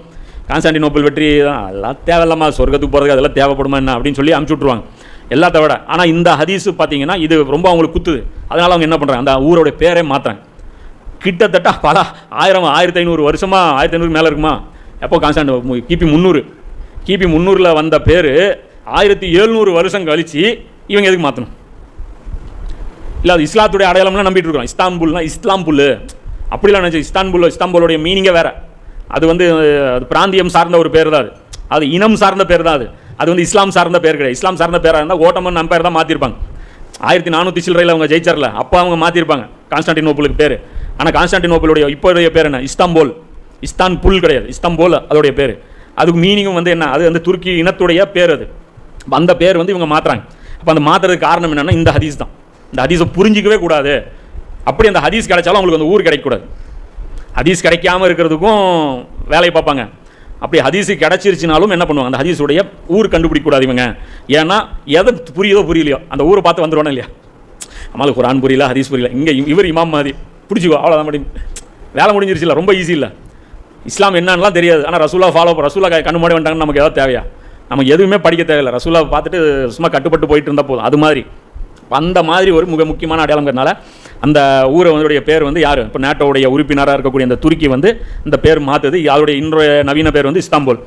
கான்ஸ்டாண்டினோப்பிள் வெற்றி தான், அதெல்லாம் தேவையில்லாமா சொர்க்கத்துக்கு போகிறதுக்கு அதெல்லாம் தேவைப்படுமா என்ன அப்படின்னு சொல்லி அமுச்சு விட்ருவாங்க எல்லாத்த விட. ஆனால் இந்த ஹதீஸ் பார்த்தீங்கன்னா இது ரொம்ப அவங்களுக்கு குத்துது. அதனால் அவங்க என்ன பண்ணுறாங்க அந்த ஊரோட பேரே மாற்றுறாங்க கிட்டத்தட்ட பல ஆயிரம் ஆயிரத்தி ஐநூறு வருஷமா ஆயிரத்தி ஐநூறு மேலே இருக்குமா? எப்போ கான்ஸ்டாண்ட் கிபி முந்நூறு. கிபி முந்நூறில் வந்த பேர் ஆயிரத்தி எழுநூறு வருஷம் கழித்து இவங்க எதுக்கு மாற்றணும் இல்லை அது இஸ்லாத்துடைய அடையாளம்லாம் நம்பிட்டு இருக்கிறோம். இஸ்தான்புல்னா இஸ்லாம்புல் அப்படிலாம் நினச்சி இஸ்தான்புல் இஸ்தாம்புலுடைய மீனிங்கே வேறு. அது வந்து அது பிராந்தியம் சார்ந்த ஒரு பேர் தான் அது. அது இனம் சார்ந்த பேர் தான் அது. அது வந்து இஸ்லாம் சார்ந்த பேர் கிடையாது. இஸ்லாம் சார்ந்த பேராக இருந்தால் ஓட்டமன் நம்பேர் தான் மாற்றிருப்பாங்க ஆயிரத்தி நானூற்றி சில்லறையில் அவங்க ஜெயிச்சார்ல அப்போ அவங்க மாற்றிருப்பாங்க கான்ஸ்டாண்டினோப்பிளுக்கு பேர். ஆனால் கான்ஸ்டாண்டினோப்பிளுடைய இப்போதைய பேர் என்ன? இஸ்தாம்போல் இஸ்தான்புல் கிடையாது. இஸ்தாம்போல் அதோடைய பேர். அதுக்கு மீனிங்கும் வந்து என்ன? அது வந்து துருக்கி இனத்துடைய பேர் அது. அந்த பேர் வந்து இவங்க மாற்றுறாங்க அப்போ அந்த மாற்றுறதுக்கு காரணம் என்னென்னா இந்த ஹதீஸ் தான். இந்த ஹதீஸை புரிஞ்சிக்கவே கூடாது. அப்படி அந்த ஹதீஸ் கிடைச்சாலும் அவங்களுக்கு அந்த ஊர் கிடைக்கக்கூடாது. ஹதீஸ் கிடைக்காம இருக்கிறதுக்கும் வேலையை பார்ப்பாங்க. அப்படி ஹதீஸு கிடச்சிருச்சுனாலும் என்ன பண்ணுவாங்க? அந்த ஹதீஸுடைய ஊர் கண்டுபிடிக்கக்கூடாது இவங்க. ஏன்னா எதை புரியுதோ புரியலையோ. அந்த ஊரை பார்த்து வந்துடுவானே இல்லையா? அம்மாளுக்கு குரான் புரியல ஹதீஸ் புரியல. இங்கே இவர் இமாம் மாதிரி. பிடிச்சிக்கோ அவ்வளோதான் முடியும் வேலை முடிஞ்சிருச்சுல ரொம்ப ஈஸி இல்லை. இஸ்லாம் என்னன்னுலாம் தெரியாது. ஆனால் ரசூலா ஃபாலோ ரசூலா கண்ணு மாடி வந்துட்டாங்கன்னு நமக்கு ஏதாவது தேவையா? நமக்கு எதுவுமே படிக்க தேவையில்லை. ரசூலா பார்த்துட்டு சும்மா கட்டுப்பட்டு போயிட்டு இருந்தால் போதும். அது மாதிரி. அந்த மாதிரி ஒரு மிக முக்கியமான அடையாளங்கிறதுனால அந்த ஊரை வந்துடைய பேர் வந்து யார்? இப்போ நேட்டோடைய உறுப்பினராக இருக்கக்கூடிய அந்த துருக்கி வந்து இந்த பேர் மாற்றுது அதோடைய இன்றைய நவீன பேர் வந்து இஸ்தாம்புல்.